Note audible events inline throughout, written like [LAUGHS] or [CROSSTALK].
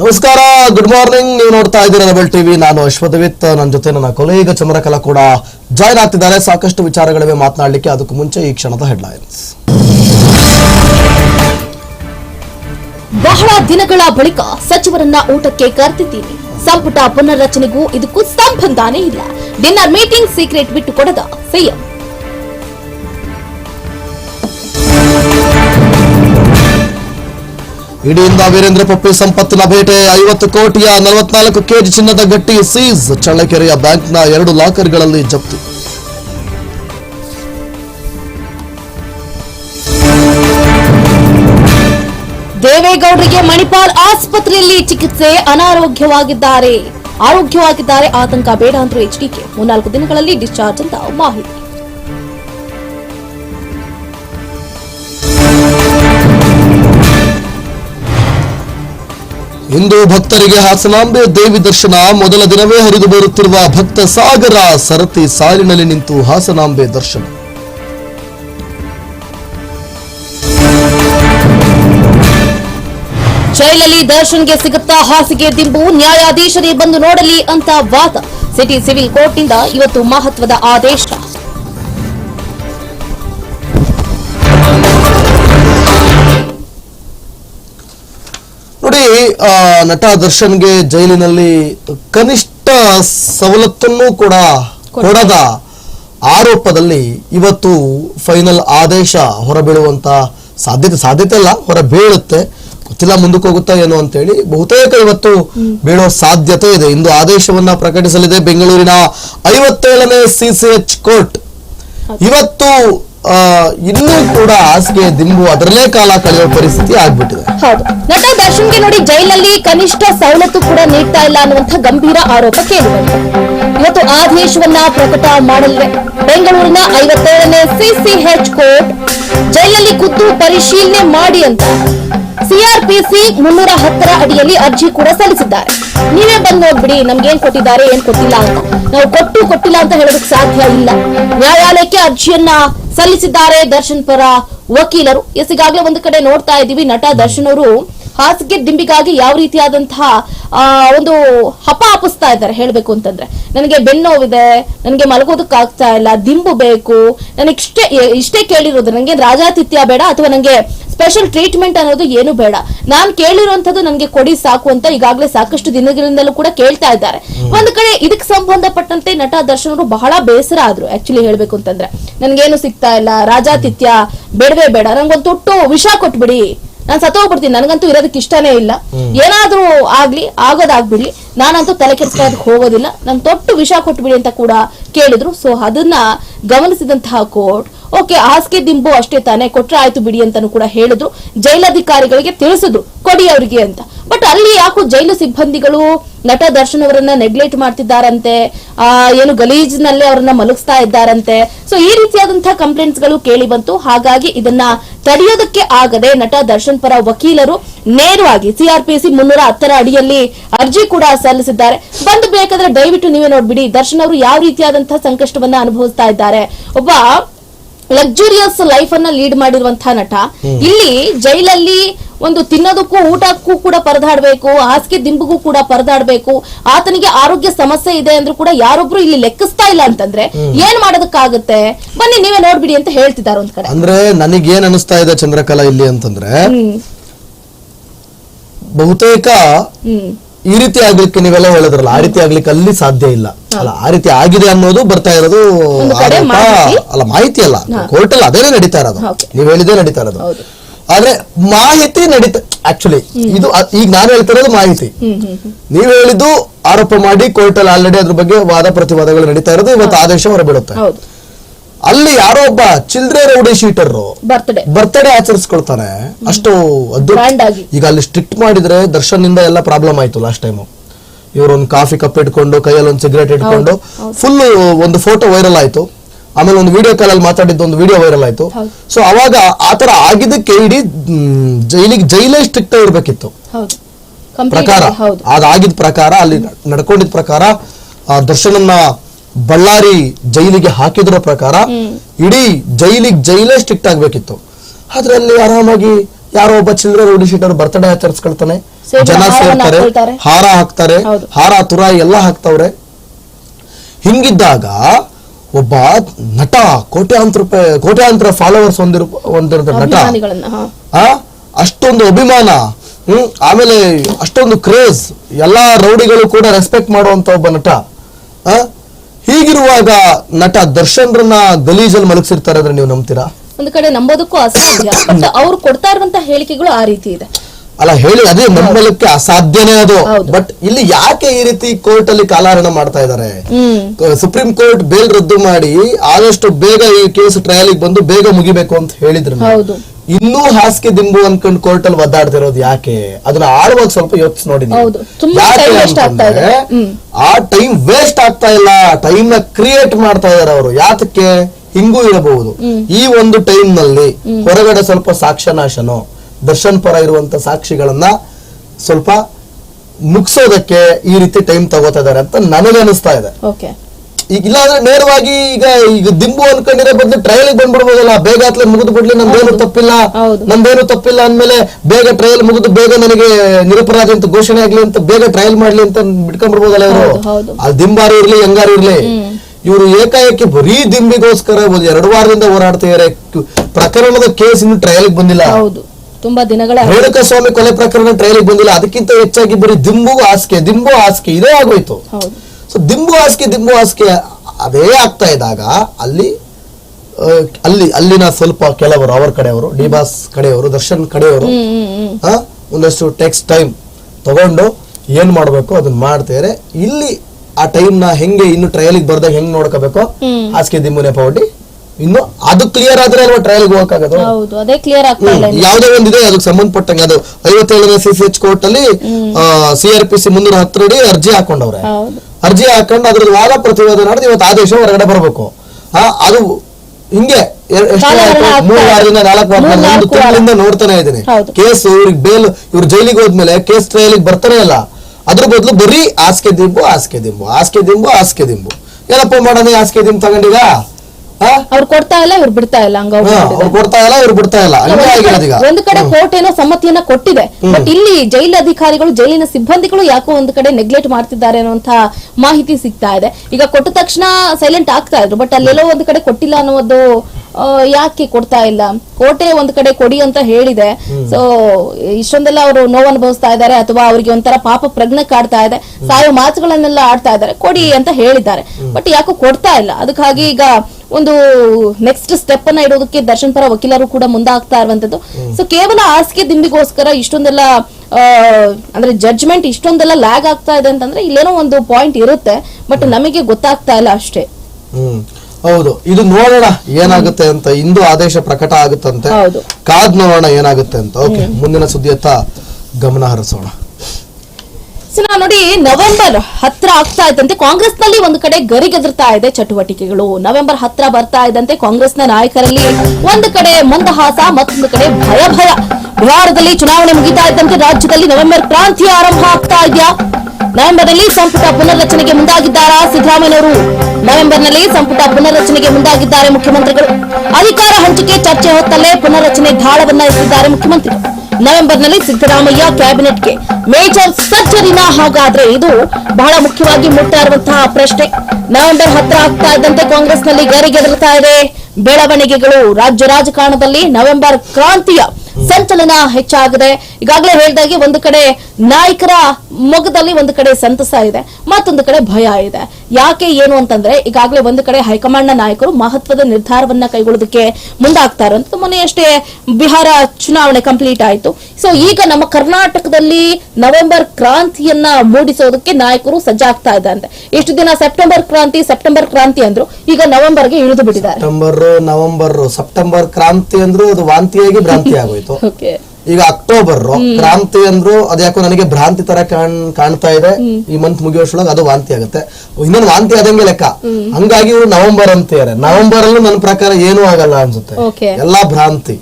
ನಮಸ್ಕಾರ good morning ನೀವು ನೋಡ್ತಾ ಇದ್ದೀರಾ ಡಬಲ್ ಟಿವಿ ನಾನು ಅಶ್ವಥವಿತ್. ನನ್ನ ಜೊತೆ ನನ್ನ ಕೊಲೆಗ ಚಂದ್ರಕಲಾ ಕೂಡ ಜಾಯ್ನ್ ಆಗ್ತಿದ್ದಾರೆ. ಸಾಕಷ್ಟು ವಿಚಾರಗಳಿವೆ ಮಾತನಾಡಲಿಕ್ಕೆ. ಅದಕ್ಕೂ ಮುಂಚೆ ಈ ಕ್ಷಣದ ಹೆಡ್ಲೈನ್ಸ್ ಬಹಳ ದಿನಗಳ ಬಳಿಕ ಸಚಿವರನ್ನ ಊಟಕ್ಕೆ ಕರೆದಿದ್ದೀನಿ. ಸಂಪುಟ ಪುನರ್ರಚನೆಗೂ ಇದಕ್ಕೂ ಸಂಬಂಧನೇ ಇಲ್ಲ. ಡಿನ್ನರ್ ಮೀಟಿಂಗ್ ಸೀಕ್ರೆಟ್ ಬಿಟ್ಟು ಕೊಡದ ಸಿಎಂ. ಇಡಿಯಿಂದ ವೀರೇಂದ್ರ ಪಪ್ಪಿ ಸಂಪತ್ತಿನ ಬೇಟೆ, ಐವತ್ತು ಕೋಟಿಯ ನಲವತ್ನಾಲ್ಕು ಕೆಜಿ ಚಿನ್ನದ ಗಟ್ಟಿ ಸೀಸ್ ಚಳ್ಳಕೆರೆಯ ಬ್ಯಾಂಕ್ನ ಎರಡು ಲಾಕರ್ಗಳಲ್ಲಿ ಜಪ್ತಿ. ದೇವೇಗೌಡರಿಗೆ ಮಣಿಪಾಲ್ ಆಸ್ಪತ್ರೆಯಲ್ಲಿ ಚಿಕಿತ್ಸೆ ಅನಾರೋಗ್ಯವಾಗಿದ್ದಾರೆ. ಆರೋಗ್ಯವಾಗಿದ್ದಾರೆ, ಆತಂಕ ಬೇಡ ಅಂದ್ರು ಎಚ್ಡಿಕೆ. ಮೂರ್ನಾಲ್ಕು ದಿನಗಳಲ್ಲಿ ಡಿಸ್ಚಾರ್ಜ್ ಅಂತ ಮಾಹಿತಿ. ಇಂದು ಭಕ್ತರಿಗೆ ಹಾಸನಾಂಬೆ ದೇವಿ ದರ್ಶನ ಮೊದಲ ದಿನವೇ ಹರಿದು ಬರುತ್ತಿರುವ ಭಕ್ತ ಸಾಗರ ಸರತಿ ಸಾಲಿನಲ್ಲಿ ನಿಂತು ಹಾಸನಾಂಬೆ ದರ್ಶನ. ಜೈಲಲ್ಲಿ ದರ್ಶನ್ಗೆ ಸಿಗುತ್ತಾ ಹಾಸಿಗೆ ದಿಂಬು ನ್ಯಾಯಾಧೀಶರೇ ಬಂದು ನೋಡಲಿ ಅಂತ ವಾದ. ಸಿಟಿ ಸಿವಿಲ್ ಕೋರ್ಟ್ನಿಂದ ಇವತ್ತು ಮಹತ್ವದ ಆದೇಶ. ನಟ ದರ್ಶನ್ಗೆ ಜೈಲಿನಲ್ಲಿ ಕನಿಷ್ಠ ಸವಲತ್ತನ್ನು ಕೂಡ ಕೊಡದ ಆರೋಪದಲ್ಲಿ ಇವತ್ತು ಫೈನಲ್ ಆದೇಶ ಹೊರಬೀಳುವಂತ ಸಾಧ್ಯತೆ ಸಾಧ್ಯತೆ ಅಲ್ಲ ಹೊರಬೀಳುತ್ತೆ. ಗೊತ್ತಿಲ್ಲ ಮುಂದಕ್ಕೆ ಹೋಗುತ್ತಾ ಏನು ಅಂತೇಳಿ. ಬಹುತೇಕ ಇವತ್ತು ಬೀಳೋ ಸಾಧ್ಯತೆ ಇದೆ. ಇಂದು ಆದೇಶವನ್ನ ಪ್ರಕಟಿಸಲಿದೆ ಬೆಂಗಳೂರಿನ ಐವತ್ತೇಳನೇ ಸಿಸಿಎಚ್ ಕೋರ್ಟ್. ಇವತ್ತು ಇನ್ನೂ ಕೂಡ ಹಾಸಿಗೆ ದಿಂಬು ಅದರಲ್ಲೇ ಕಾಲ ಕಳೆಯುವ ಪರಿಸ್ಥಿತಿ ಆಗ್ಬಿಟ್ಟಿದೆ. ಹೌದು. ನಟ ದರ್ಶನ್ಗೆ ನೋಡಿ ಜೈಲಲ್ಲಿ ಕನಿಷ್ಠ ಸವಲತ್ತು ಕೂಡ ನೀಡ್ತಾ ಇಲ್ಲ ಅನ್ನುವಂಥ ಗಂಭೀರ ಆರೋಪ ಕೇಳಿಬಂತು ಇವತ್ತು ಆದೇಶವನ್ನ ಪ್ರಕಟ ಮಾಡಲಿದೆ. ಬೆಂಗಳೂರಿನ ಐವತ್ತೇಳನೇ ಸಿಸಿಎಚ್ ಕೋರ್ಟ್ ಜೈಲಲ್ಲಿ ಖುದ್ದು ಪರಿಶೀಲನೆ ಮಾಡಿ ಅಂತ ಸಿಆರ್ಪಿಸಿ ಮುನ್ನೂರ ಹತ್ತರ ಅಡಿಯಲ್ಲಿ ಅರ್ಜಿ ಕೂಡ ಸಲ್ಲಿಸಿದ್ದಾರೆ. ನೀವೇ ಬಂದು ನೋಡ್ಬಿಡಿ ನಮ್ಗೆ ಏನ್ ಕೊಟ್ಟಿದ್ದಾರೆ, ಏನ್ ಕೊಟ್ಟಿಲ್ಲ ಅಂತ. ನಾವು ಕೊಟ್ಟು ಕೊಟ್ಟಿಲ್ಲ ಅಂತ ಹೇಳೋದಕ್ಕೆ ಸಾಧ್ಯ ಇಲ್ಲ. ನ್ಯಾಯಾಲಯಕ್ಕೆ ಅರ್ಜಿಯನ್ನ ಸಲ್ಲಿಸಿದ್ದಾರೆ ದರ್ಶನ್ ಪರ ವಕೀಲರು. ಎಸ್ ಈಗಾಗಲೇ ಒಂದು ಕಡೆ ನೋಡ್ತಾ ಇದ್ದೀವಿ, ನಟ ದರ್ಶನ್ ಅವರು ಹಾಸಿಗೆ ದಿಂಬಿಗಾಗಿ ಯಾವ ರೀತಿಯಾದಂತಹ ಒಂದು ಹಪ ಹಪಿಸ್ತಾ ಇದ್ದಾರೆ ಹೇಳ್ಬೇಕು ಅಂತಂದ್ರೆ. ನನಗೆ ಬೆನ್ನೋವಿದೆ ನನಗೆ ಮಲಗೋದಕ್ಕಾಗ್ತಾ ಇಲ್ಲ, ದಿಂಬು ಬೇಕು, ನನಗೆ ಇಷ್ಟೇ ಇಷ್ಟೇ ಕೇಳಿರೋದು ನನಗೆ ರಾಜಾತಿಥ್ಯ ಬೇಡ ಅಥವಾ ನನಗೆ ಸ್ಪೆಷಲ್ ಟ್ರೀಟ್ಮೆಂಟ್ ಅನ್ನೋದು ಏನು ಬೇಡ. ನಾನು ಕೇಳಿರುವಂತದ್ದು ನನಗೆ ಕೊಡಿ ಸಾಕು ಅಂತ ಈಗಾಗಲೇ ಸಾಕಷ್ಟು ದಿನಗಳಿಂದಲೂ ಕೂಡ ಕೇಳ್ತಾ ಇದ್ದಾರೆ. ಒಂದು ಕಡೆ ಇದಕ್ಕೆ ಸಂಬಂಧಪಟ್ಟಂತೆ ನಟ ದರ್ಶನ್ ಅವರು ಬಹಳ ಬೇಸರ ಆದ್ರು ಆಕ್ಚುಲಿ ಹೇಳ್ಬೇಕು ಅಂತಂದ್ರೆ. ನನ್ಗೇನು ಸಿಗ್ತಾ ಇಲ್ಲ ರಾಜಾತಿಥ್ಯ ಬೇಡವೇ ಬೇಡ ನಂಗೊಂದು ತೊಟ್ಟು ವಿಷ ಕೊಟ್ಬಿಡಿ. ನಾನ್ ಸತ್ತೋಗ್ಬಿಡ್ತೀನಿ ನನಗಂತೂ ಇರೋದಕ್ಕೆ ಇಷ್ಟನೇ ಇಲ್ಲ. ಏನಾದ್ರೂ ಆಗ್ಲಿ ಆಗೋದಾಗ್ಬಿಡ್ಲಿ ನಾನಂತೂ ತಲೆ ಕೆಡಿಸ್ಕೊಳ್ಳೋದಕ್ಕೆ ಹೋಗೋದಿಲ್ಲ. ನಾನು ತೊಟ್ಟು ವಿಷ ಕೊಟ್ಬಿಡಿ ಅಂತ ಕೂಡ ಕೇಳಿದ್ರು. ಸೊ ಅದನ್ನ ಗಮನಿಸಿದಂತಹ ಕೋರ್ಟ್ ಓಕೆ, ಹಾಸಿಗೆ ದಿಂಬು ಅಷ್ಟೇ ತಾನೆ, ಕೊಟ್ರೆ ಆಯ್ತು ಬಿಡಿ ಅಂತಾನು ಕೂಡ ಹೇಳಿದ್ರು. ಜೈಲಧಿಕಾರಿಗಳಿಗೆ ತಿಳಿಸಿದ್ರು, ಕೊಡಿ ಅವರಿಗೆ ಅಂತ. ಬಟ್ ಅಲ್ಲಿ ಯಾಕೋ ಜೈಲು ಸಿಬ್ಬಂದಿಗಳು ನಟ ದರ್ಶನ್ ಅವರನ್ನ ನೆಗ್ಲೆಕ್ಟ್ ಮಾಡ್ತಿದ್ದಾರಂತೆ, ಆ, ಏನು ಗಲೀಜ್ನಲ್ಲಿ ಅವರನ್ನ ಮಲಗಿಸ್ತಾ ಇದ್ದಾರಂತೆ. ಸೊ ಈ ರೀತಿಯಾದಂತಹ ಕಂಪ್ಲೇಂಟ್ಸ್ಗಳು ಕೇಳಿ ಬಂತು. ಹಾಗಾಗಿ ಇದನ್ನ ತಡೆಯೋದಕ್ಕೆ ಆಗದೆ ನಟ ದರ್ಶನ್ ಪರ ವಕೀಲರು ನೇರವಾಗಿ ಸಿಆರ್ಪಿಸಿ ಮುನ್ನೂರ ಹತ್ತರ ಅಡಿಯಲ್ಲಿ ಅರ್ಜಿ ಕೂಡ ಸಲ್ಲಿಸಿದ್ದಾರೆ. ಬಂದು ಬೇಕಾದ್ರೆ ದಯವಿಟ್ಟು ನೀವೇ ನೋಡ್ಬಿಡಿ, ದರ್ಶನ್ ಅವರು ಯಾವ ರೀತಿಯಾದಂತಹ ಸಂಕಷ್ಟವನ್ನ ಅನುಭವಿಸ್ತಾ ಇದ್ದಾರೆ. ಒಬ್ಬ ಲಕ್ಸುರಿಯಸ್ ಲೈಫ್ ಅನ್ನ ಲೀಡ್ ಮಾಡಿರುವಂತಹ ನಟ. ಇಲ್ಲಿ ಜೈಲಲ್ಲಿ ಒಂದು ತಿನ್ನೋದಕ್ಕೂ ಊಟಕ್ಕೂ ಕೂಡ ಪರದಾಡಬೇಕು ಹಾಸಿಗೆ ದಿಂಬಿಗೂ ಕೂಡ ಪರದಾಡಬೇಕು ಆತನಿಗೆ ಆರೋಗ್ಯ ಸಮಸ್ಯೆ ಇದೆ ಅಂದ್ರೂ ಕೂಡ ಯಾರೊಬ್ರು ಇಲ್ಲಿ ಲೆಕ್ಕಿಸ್ತಾ ಇಲ್ಲ ಅಂತಂದ್ರೆ ಏನ್ ಮಾಡೋದಕ್ಕಾಗುತ್ತೆ? ಬನ್ನಿ ನೀವೇ ನೋಡ್ಬಿಡಿ ಅಂತ ಹೇಳ್ತಿದ್ದಾರೆ ಒಂದ್ ಕಡೆ. ಅಂದ್ರೆ ನನಗೇನ್ ಅನಿಸ್ತಾ ಇದೆ ಚಂದ್ರಕಲಾ ಇಲ್ಲಿ ಅಂತಂದ್ರೆ ಹ್ಮ್. ಬಹುತೇಕ ಹ್ಮ್. ಈ ರೀತಿ ಆಗ್ಲಿಕ್ಕೆ ನೀವೆಲ್ಲ ಹೇಳಿದ್ರಲ್ಲ ಆ ರೀತಿ ಆಗ್ಲಿಕ್ಕೆ ಅಲ್ಲಿ ಸಾಧ್ಯ ಇಲ್ಲ. ಅಲ್ಲ ಆ ರೀತಿ ಆಗಿದೆ ಅನ್ನೋದು ಬರ್ತಾ ಇರೋದು. ಅಲ್ಲ ಮಾಹಿತಿ ಅಲ್ಲ. ಕೋರ್ಟ್ ಅಲ್ಲಿ ಅದೇನೆ ನಡೀತಾ ಇರೋದು. ನೀವು ಹೇಳಿದೇ ನಡೀತಾ ಇರೋದು. ಆದ್ರೆ ಮಾಹಿತಿ ನಡೀತಾ ಆಕ್ಚುಲಿ ಇದು ಈಗ ನಾನು ಹೇಳ್ತಾ ಇರೋದು ಮಾಹಿತಿ ನೀವ್ ಹೇಳಿದ್ದು ಆರೋಪ ಮಾಡಿ ಕೋರ್ಟ್ ಅಲ್ಲಿ ಆಲ್ರೆಡಿ ಅದ್ರ ಬಗ್ಗೆ ವಾದ ಪ್ರತಿವಾದಗಳು ನಡೀತಾ ಇರೋದು ಇವತ್ತು ಆದೇಶ ಹೊರಬೀಳುತ್ತೆ ಅಲ್ಲಿ ಯಾರೋ ಒಬ್ಬ ಚಿಲ್ಡ್ರೆ ರೌಡಿ ಶೀಟರ್ ಬರ್ತ್ಡೇ ಆಚರಿಸ್ಕೊಳ್ತಾನೆ. ಅಷ್ಟು ಈಗ ಅಲ್ಲಿ ಸ್ಟ್ರಿಕ್ಟ್ ಮಾಡಿದ್ರೆ ದರ್ಶನ್ ಇಂದ ಎಲ್ಲ ಪ್ರಾಬ್ಲಮ್ ಆಯ್ತು ಲಾಸ್ಟ್ ಟೈಮ್ ಇವರು ಒಂದು ಕಾಫಿ ಕಪ್ ಇಟ್ಕೊಂಡು ಕೈಯಲ್ಲಿ ಒಂದು ಸಿಗರೇಟ್ ಇಟ್ಕೊಂಡು ಫುಲ್ ಒಂದು ಫೋಟೋ ವೈರಲ್ ಆಯ್ತು. ಆಮೇಲೆ ಒಂದು ವಿಡಿಯೋ ಕಾಲ್ ಅಲ್ಲಿ ಮಾತಾಡಿದ್ದು ಒಂದು ವಿಡಿಯೋ ವೈರಲ್ ಆಯ್ತು. ಸೊ ಅವಾಗ ಆತರ ಆಗಿದ್ದಕ್ಕೆ ಇಡೀ ಜೈಲಿಗೆ ಜೈಲೇ ಸ್ಟ್ರಿಕ್ಟ್ ಇರ್ಬೇಕಿತ್ತು. ಪ್ರಕಾರ. ಅದಾಗಿದ ಅದಾಗಿದ್ದ ಪ್ರಕಾರ ಅಲ್ಲಿ ನಡ್ಕೊಂಡಿದ್ದ ಪ್ರಕಾರ ಆ, ದರ್ಶನನ್ನ ಬಳ್ಳಾರಿ ಜೈಲಿಗೆ ಹಾಕಿದ್ರ ಪ್ರಕಾರ ಇಡೀ ಜೈಲಿಗೆ ಜೈಲೇ ಸ್ಟ್ರಿಕ್ಟ್ ಆಗ್ಬೇಕಿತ್ತು. ಅದ್ರಲ್ಲಿ ಅಲ್ಲಿ ಆರಾಮಾಗಿ ಯಾರೋ ಒಬ್ಬ ಚಿಲ್ಲರೆ ರೌಡಿ ಶೀಟರ್ ಬರ್ತ್ಡೇ ಆಚರಿಸ್ಕೊಳ್ತಾನೆ. ಜನ ಸೇರ್ತಾರೆ ಹಾರ ಹಾಕ್ತಾರೆ. ಹಾರ ತುರಾಯಿ ಎಲ್ಲ ಹಾಕ್ತವ್ರೆ. ಹಿಂಗಿದ್ದಾಗ ಒಬ್ಬ ನಟ ಕೋಟ್ಯಾಂತರ ರೂಪಾಯಿ ಕೋಟ್ಯಾಂತರ ಫಾಲೋವರ್ಸ್ ಹೊಂದಿರು ಹೊಂದಿರೋ ನಟ ಆ ಅಷ್ಟೊಂದು ಅಭಿಮಾನ ಹ್ಮ್ ಆಮೇಲೆ ಅಷ್ಟೊಂದು ಕ್ರೇಜ್ ಎಲ್ಲಾ ರೌಡಿಗಳು ಕೂಡ ರೆಸ್ಪೆಕ್ಟ್ ಮಾಡುವಂತ ಒಬ್ಬ ನಟ ಆ ಹೀಗಿರುವಾಗ ನಟ ದರ್ಶನ್ರನ್ನ ಗಲೀಜಲ್ಲಿ ಮಲಗಿಸಿರ್ತಾರೆ ಅಂದ್ರೆ ನೀವು ನಂಬ್ತೀರಾ? ಒಂದು ಕಡೆ ನಂಬೋದಕ್ಕೂ ಅಸಾಧ್ಯ ಬಟ್ ಅವ್ರು ಕೊಡ್ತಾ ಇರುವಂತ ಹೇಳಿಕೆಗಳು ಆ ರೀತಿ ಇದೆ. ಅಲ್ಲ ಹೇಳಿ ಅದೇ ನಂಬಲಿಕ್ಕೆ ಅಸಾಧ್ಯನೇ ಅದು. ಬಟ್ ಇಲ್ಲಿ ಯಾಕೆ ಈ ರೀತಿ ಕೋರ್ಟ್ ಅಲ್ಲಿ ಕಾಲಹರಣ ಮಾಡ್ತಾ ಇದ್ದಾರೆ? ಸುಪ್ರೀಂ ಕೋರ್ಟ್ ಬೇಲ್ ರದ್ದು ಮಾಡಿ ಆದಷ್ಟು ಬೇಗ ಈ ಕೇಸ್ ಟ್ರಯಲ್ ಬಂದು ಬೇಗ ಮುಗಿಬೇಕು ಅಂತ ಹೇಳಿದ್ರು. ಇನ್ನೂ ಹಾಸಿಗೆ ದಿಂಬು ಅನ್ಕೊಂಡು ಕೋರ್ಟ್ ಅಲ್ಲಿ ಒದ್ದಾಡ್ತಿರೋದು ಯಾಕೆ? ಅದನ್ನ ಆಡುವಾಗ ಸ್ವಲ್ಪ ಯೋಚಿಸಿ ನೋಡಿ. ಆ ಟೈಮ್ ವೇಸ್ಟ್ ಆಗ್ತಾ ಇಲ್ಲ. ಟೈಮ್ನ ಕ್ರಿಯೇಟ್ ಮಾಡ್ತಾ ಇದಾರೆ ಅವರು. ಯಾತಕ್ಕೆ? ಹಿಂಗೂ ಇರಬಹುದು. ಈ ಒಂದು ಟೈಮ್ನಲ್ಲಿ ಹೊರಗಡೆ ಸ್ವಲ್ಪ ಸಾಕ್ಷ್ಯನಾಶನೋ ದರ್ಶನ್ ಪರ ಇರುವಂತ ಸಾಕ್ಷಿಗಳನ್ನ ಸ್ವಲ್ಪ ಮುಗಿಸೋದಕ್ಕೆ ಈ ರೀತಿ ಟೈಮ್ ತಗೋತಾ ಇದಾರೆ ಅಂತ ನನಗೆ ಅನಿಸ್ತಾ ಇದೆ. ಈಗ ಇಲ್ಲಾಂದ್ರೆ ನೇರವಾಗಿ ಈಗ ಈಗ ದಿಂಬು ಅನ್ಕೊಂಡಿರೋ ಬದಲು ಟ್ರಯಲ್ ಬಂದ್ಬಿಡ್ಬೋದಲ್ಲ. ಬೇಗ ಅತ್ಲ ಮುಗಿದು ಬಿಡ್ಲಿ ನಮ್ದೇನು ತಪ್ಪಿಲ್ಲ. ನಮ್ದೇನು ತಪ್ಪಿಲ್ಲ ಅಂದ್ಮೇಲೆ ಬೇಗ ಟ್ರಯಲ್ ಮುಗಿದು ಬೇಗ ನನಗೆ ನಿರಪರಾಧಿ ಅಂತ ಘೋಷಣೆ ಆಗ್ಲಿ ಅಂತ ಬೇಗ ಟ್ರಯಲ್ ಮಾಡ್ಲಿ ಅಂತ ಬಿಟ್ಕೊಂಡ್ಬಿಡ್ಬೋದಲ್ಲ ಇವರು. ಅಲ್ಲಿ ದಿಂಬಾರು ಇರ್ಲಿ ಹೆಂಗಾರು ಇರ್ಲಿ. ಇವರು ಏಕಾಏಕಿ ಬರೀ ದಿಂಬಿಗೋಸ್ಕರ ಒಂದು ಎರಡು ವಾರದಿಂದ ಹೋರಾಡ್ತಿದ್ದಾರೆ ಇದಾರೆ. ಪ್ರಕರಣದ ಕೇಸ್ ಇನ್ನು ಟ್ರಯಲ್ ಬಂದಿಲ್ಲ. ತುಂಬಾ ದಿನಗಳ ರೇಣುಕಾ ಸ್ವಾಮಿ ಕೊಲೆ ಪ್ರಕರಣ ಟ್ರಯಲ್ ಬಂದಿಲ್ಲ. ಅದಕ್ಕಿಂತ ಹೆಚ್ಚಾಗಿ ಬರೀ ದಿಂಬು ಹಾಸಿಗೆ ದಿಂಬು ಹಾಸಿಗೆ ಇದೇ ಆಗೋಯ್ತು. ಸೊ ದಿಂಬು ಹಾಸಿಗೆ ದಿಂಬು ಹಾಸಿಗೆ ಅದೇ ಆಗ್ತಾ ಇದ್ದಾಗ ಅಲ್ಲಿ ಅಲ್ಲಿ ಅಲ್ಲಿನ ಸ್ವಲ್ಪ ಕೆಲವರು ಅವರ ಕಡೆಯವರು ಡಿಬಾಸ್ ಕಡೆಯವರು ದರ್ಶನ್ ಕಡೆಯವರು ಒಂದಷ್ಟು ಟೆಕ್ಸ್ಟ್ ಟೈಮ್ ತಗೊಂಡು ಏನ್ ಮಾಡ್ಬೇಕು ಅದನ್ನ ಮಾಡ್ತಾರೆ ಇಲ್ಲಿ ಆ ಟೈಮ್ನ ಹೆಂಗೆ ಇನ್ನು ಟ್ರಯಲ್ಗೆ ಬರ್ದಾಗ ಹೆಂಗ್ ನೋಡ್ಕೋಬೇಕು. ಹಾಸಿಗೆ ದಿಂಬು ನೆಪ ಹೊಡಿ ಇನ್ನು ಅದು ಕ್ಲಿಯರ್ ಆದ್ರೆ ಅಲ್ವಾ ಟ್ರಯಲ್ಗೆ ಹೋಗಕ್ಕಾಗದು ಯಾವ್ದೇ ಒಂದು ಇದೆ ಅದಕ್ಕೆ ಸಂಬಂಧಪಟ್ಟಂಗೆ ಅದು ಐವತ್ತೇಳನೇ ಸಿ ಸಿ ಎಚ್ ಕೋರ್ಟ್ ಅಲ್ಲಿ ಸಿ ಆರ್ ಪಿ ಸಿ ಮುನ್ನೂರ ಹತ್ತರಡಿ ಅರ್ಜಿ ಹಾಕೊಂಡವ್ರೆ. ಅರ್ಜಿ ಹಾಕೊಂಡು ಅದ್ರದ್ದು ವಾದ ಪ್ರತಿವಾದ ನಡೆದು ಇವತ್ತು ಆದೇಶ ಹೊರಗಡೆ ಬರಬೇಕು. ಅದು ಹಿಂಗೆ ಮೂರು. ವಾರದಿಂದ ನಾಲ್ಕು ನೋಡ್ತಾನೆ ಇದ್ದೀನಿ. ಕೇಸ್ ಇವ್ರಿಗೆ ಬೇಲ್ ಇವ್ರ ಜೈಲಿಗೆ ಹೋದ್ಮೇಲೆ ಕೇಸ್ ಟ್ರಯಲ್ ಬರ್ತಾನೆ ಇಲ್ಲ. ಅದ್ರ ಬದಲು ಬರೀ ಹಾಸಿಗೆ ದಿಂಬು ಹಾಸಿಗೆ ದಿಂಬು ಹಾಸಿಗೆ ದಿಂಬು ಹಾಸಿಗೆ ದಿಂಬು. ಏನಪ್ಪ ಮಾಡೋಣ ಹಾಸಿಗೆ ದಿಂಬು ತಗೊಂಡೀಗ ಅವ್ರು ಕೊಡ್ತಾ ಇಲ್ಲ ಇವ್ರು ಬಿಡ್ತಾ ಇಲ್ಲ ಹಂಗ ಅವ್ರು ಕೊಡ್ತಾ ಇಲ್ಲ ಇವ್ರು ಬಿಡ್ತಾ ಇಲ್ಲ. ಒಂದು ಕಡೆ ಕೋರ್ಟ್ ಏನೋ ಸಮ್ಮತಿಯನ್ನ ಕೊಟ್ಟಿದೆ. ಬಟ್ ಇಲ್ಲಿ ಜೈಲ್ ಅಧಿಕಾರಿಗಳು ಜೈಲಿನ ಸಿಬ್ಬಂದಿಗಳು ಯಾಕೋ ಒಂದು ಕಡೆ ನೆಗ್ಲೆಕ್ಟ್ ಮಾಡ್ತಿದ್ದಾರೆ ಅನ್ನುವಂತ ಮಾಹಿತಿ ಸಿಗ್ತಾ ಇದೆ. ಈಗ ಕೊಟ್ಟ ತಕ್ಷಣ ಸೈಲೆಂಟ್ ಆಗ್ತಾ ಇದ್ರು ಬಟ್ ಅಲ್ಲೆಲ್ಲೋ ಒಂದು ಕಡೆ ಕೊಟ್ಟಿಲ್ಲ ಅನ್ನೋದು ಯಾಕೆ ಕೊಡ್ತಾ ಇಲ್ಲ? ಕೋಟೆ ಒಂದ್ ಕಡೆ ಕೊಡಿ ಅಂತ ಹೇಳಿದೆ. ಸೊ ಇಷ್ಟೊಂದೆಲ್ಲ ಅವರು ನೋವು ಅನುಭವಿಸ್ತಾ ಇದ್ದಾರೆ ಅಥವಾ ಅವರಿಗೆ ಒಂಥರ ಪಾಪ ಪ್ರಜ್ಞೆ ಕಾಡ್ತಾ ಇದೆ ಸಾಯೋ ಮಾತುಗಳನ್ನೆಲ್ಲ ಆಡ್ತಾ ಇದ್ದಾರೆ ಕೊಡಿ ಅಂತ ಹೇಳಿದ್ದಾರೆ. ಬಟ್ ಯಾಕೋ ಕೊಡ್ತಾ ಇಲ್ಲ. ಅದಕ್ಕಾಗಿ ಈಗ ಒಂದು ನೆಕ್ಸ್ಟ್ ಸ್ಟೆಪ್ ಅನ್ನ ಇಡೋದಕ್ಕೆ ದರ್ಶನ್ ಪರ ವಕೀಲರು ಕೂಡ ಮುಂದಾಗ್ತಾ ಇರುವಂತದ್ದು ಸೊ ಕೇವಲ ಹಾಸಿಗೆ ದಿಂಬಿಗೋಸ್ಕರ ಇಷ್ಟೊಂದೆಲ್ಲ ಅಂದ್ರೆ ಜಡ್ಜ್ಮೆಂಟ್ ಇಷ್ಟೊಂದೆಲ್ಲ ಲ್ಯಾಗ್ ಆಗ್ತಾ ಇದೆ ಅಂತಂದ್ರೆ ಇಲ್ಲೇನೋ ಒಂದು ಪಾಯಿಂಟ್ ಇರುತ್ತೆ ಬಟ್ ನಮಗೆ ಗೊತ್ತಾಗ್ತಾ ಇಲ್ಲ ಅಷ್ಟೇ. ಹ್ಮ್. ಹೌದು. ಇದು ನೋಡೋಣ ಏನಾಗುತ್ತೆ ಅಂತ ಇಂದು ಆದೇಶ ಪ್ರಕಟ ಆಗುತ್ತಂತೆ. ಕಾದ್ ನೋಡೋಣ ಏನಾಗುತ್ತೆ ಅಂತ. ಓಕೆ ಮುಂದಿನ ಸುದ್ದಿಯತ್ತ ಗಮನ ಹರಿಸೋಣ. ಸೊ ನೋಡಿ ನವೆಂಬರ್ ಹತ್ರ ಆಗ್ತಾ ಇದ್ದಂತೆ ಕಾಂಗ್ರೆಸ್ನಲ್ಲಿ ಒಂದು ಕಡೆ ಗರಿಗೆದರ್ತಾ ಇದೆ ಚಟುವಟಿಕೆಗಳು. ನವೆಂಬರ್ ಹತ್ರ ಬರ್ತಾ ಇದ್ದಂತೆ ಕಾಂಗ್ರೆಸ್ನ ನಾಯಕರಲ್ಲಿ ಒಂದು ಕಡೆ ಮಂದಹಾಸ, ಮತ್ತೊಂದು ಕಡೆ ಭಯ ಭಯ. ಬಿಹಾರದಲ್ಲಿ ಚುನಾವಣೆ ಮುಗಿತಾ ಇದ್ದಂತೆ ರಾಜ್ಯದಲ್ಲಿ ನವೆಂಬರ್ ಕ್ರಾಂತಿ ಆರಂಭ ಆಗ್ತಾ ಇದೆಯಾ? ನವೆಂಬರ್ನಲ್ಲಿ ಸಂಪುಟ ಪುನರ್ರಚನೆಗೆ ಮುಂದಾಗಿದ್ದಾರಾ ಸಿದ್ದರಾಮಯ್ಯನವರು? ನವೆಂಬರ್ನಲ್ಲಿ ಸಂಪುಟ ಪುನರ್ರಚನೆಗೆ ಮುಂದಾಗಿದ್ದಾರೆ ಮುಖ್ಯಮಂತ್ರಿಗಳು. ಅಧಿಕಾರ ಹಂಚಿಕೆ ಚರ್ಚೆ ಹೊತ್ತಲ್ಲೇ ಪುನರ್ರಚನೆ ದಾಳವನ್ನ ಎತ್ತಿದ್ದಾರೆ ಮುಖ್ಯಮಂತ್ರಿಗಳು. ನವೆಂಬರ್ನಲ್ಲಿ ಸಿದ್ದರಾಮಯ್ಯ ಕ್ಯಾಬಿನೆಟ್ಗೆ ಮೇಜರ್ ಸರ್ಜರಿನ ಹಾಗಾದ್ರೆ ಇದು ಬಹಳ ಮುಖ್ಯವಾಗಿ ಮುಟ್ತಾ ಇರುವಂತಹ ಪ್ರಶ್ನೆ. ನವೆಂಬರ್ ಹತ್ರ ಆಗ್ತಾ ಇದ್ದಂತೆ ಕಾಂಗ್ರೆಸ್ನಲ್ಲಿ ಗರಿಗೆದರ್ತಾ ಇದೆ. ಬೆಳವಣಿಗೆಗಳು ರಾಜ್ಯ ರಾಜಕಾರಣದಲ್ಲಿ ನವೆಂಬರ್ ಕ್ರಾಂತಿಯ ಸಂಚಲನ ಹೆಚ್ಚಾಗಿದೆ. ಈಗಾಗಲೇ ಹೇಳಿದಾಗೆ ಒಂದು ಕಡೆ ನಾಯಕರ ಮೊಗದಲ್ಲಿ ಒಂದು ಕಡೆ ಸಂತಸ ಇದೆ ಮತ್ತೊಂದು ಕಡೆ ಭಯ ಇದೆ. ಯಾಕೆ ಏನು ಅಂತಂದ್ರೆ ಈಗಾಗಲೇ ಒಂದು ಕಡೆ ಹೈಕಮಾಂಡ್ನ ನಾಯಕರು ಮಹತ್ವದ ನಿರ್ಧಾರವನ್ನ ಕೈಗೊಳ್ಳೋದಕ್ಕೆ ಮುಂದಾಗ್ತಾ ಅಂತ ಮೊನ್ನೆಯಷ್ಟೇ ಬಿಹಾರ ಚುನಾವಣೆ ಕಂಪ್ಲೀಟ್ ಆಯಿತು. ಸೊ ಈಗ ನಮ್ಮ ಕರ್ನಾಟಕದಲ್ಲಿ ನವೆಂಬರ್ ಕ್ರಾಂತಿಯನ್ನ ಮೂಡಿಸೋದಕ್ಕೆ ನಾಯಕರು ಸಜ್ಜಾಗ್ತಾ ಇದ್ದಂತೆ ಎಷ್ಟು ದಿನ ಸೆಪ್ಟೆಂಬರ್ ಕ್ರಾಂತಿ ಸೆಪ್ಟೆಂಬರ್ ಕ್ರಾಂತಿ ಅಂದ್ರು ಈಗ ನವೆಂಬರ್ಗೆ ಇಳಿದು ಬಿಟ್ಟಿದ್ದಾರೆ. ಸೆಪ್ಟೆಂಬರ್ ನವೆಂಬರ್ ಸೆಪ್ಟೆಂಬರ್ ಕ್ರಾಂತಿ ಅಂದ್ರು ಅದು ವಾಂತಿಯಾಗಿ ಭ್ರಾಂತಿ ಆಗೋಯ್ತು. [LAUGHS] ಈಗ ಅಕ್ಟೋಬರ್ ಕ್ರಾಂತಿ ಅಂದ್ರು ಅದ್ಯಾಕೋ ನನಗೆ ಭ್ರಾಂತಿ ತರ ಕಾಣ್ ಕಾಣ್ತಾ ಇದೆ. ಈ ಮಂತ್ ಮುಗಿಯೋಷ್ಟೊಳಗೆ ಅದು ವಾಂತಿ ಆಗುತ್ತೆ. ಇನ್ನೊಂದು ವಾಂತಿ ಆದಂಗೆ ಲೆಕ್ಕ. ಹಂಗಾಗಿ ಇವ್ರು ನವೆಂಬರ್ ಅಂತಾರೆ ನವೆಂಬರ್ ಅಲ್ಲೂ ನನ್ನ ಪ್ರಕಾರ ಏನೂ ಆಗಲ್ಲ ಅನ್ಸುತ್ತೆ. ಎಲ್ಲಾ ಭ್ರಾಂತಿ.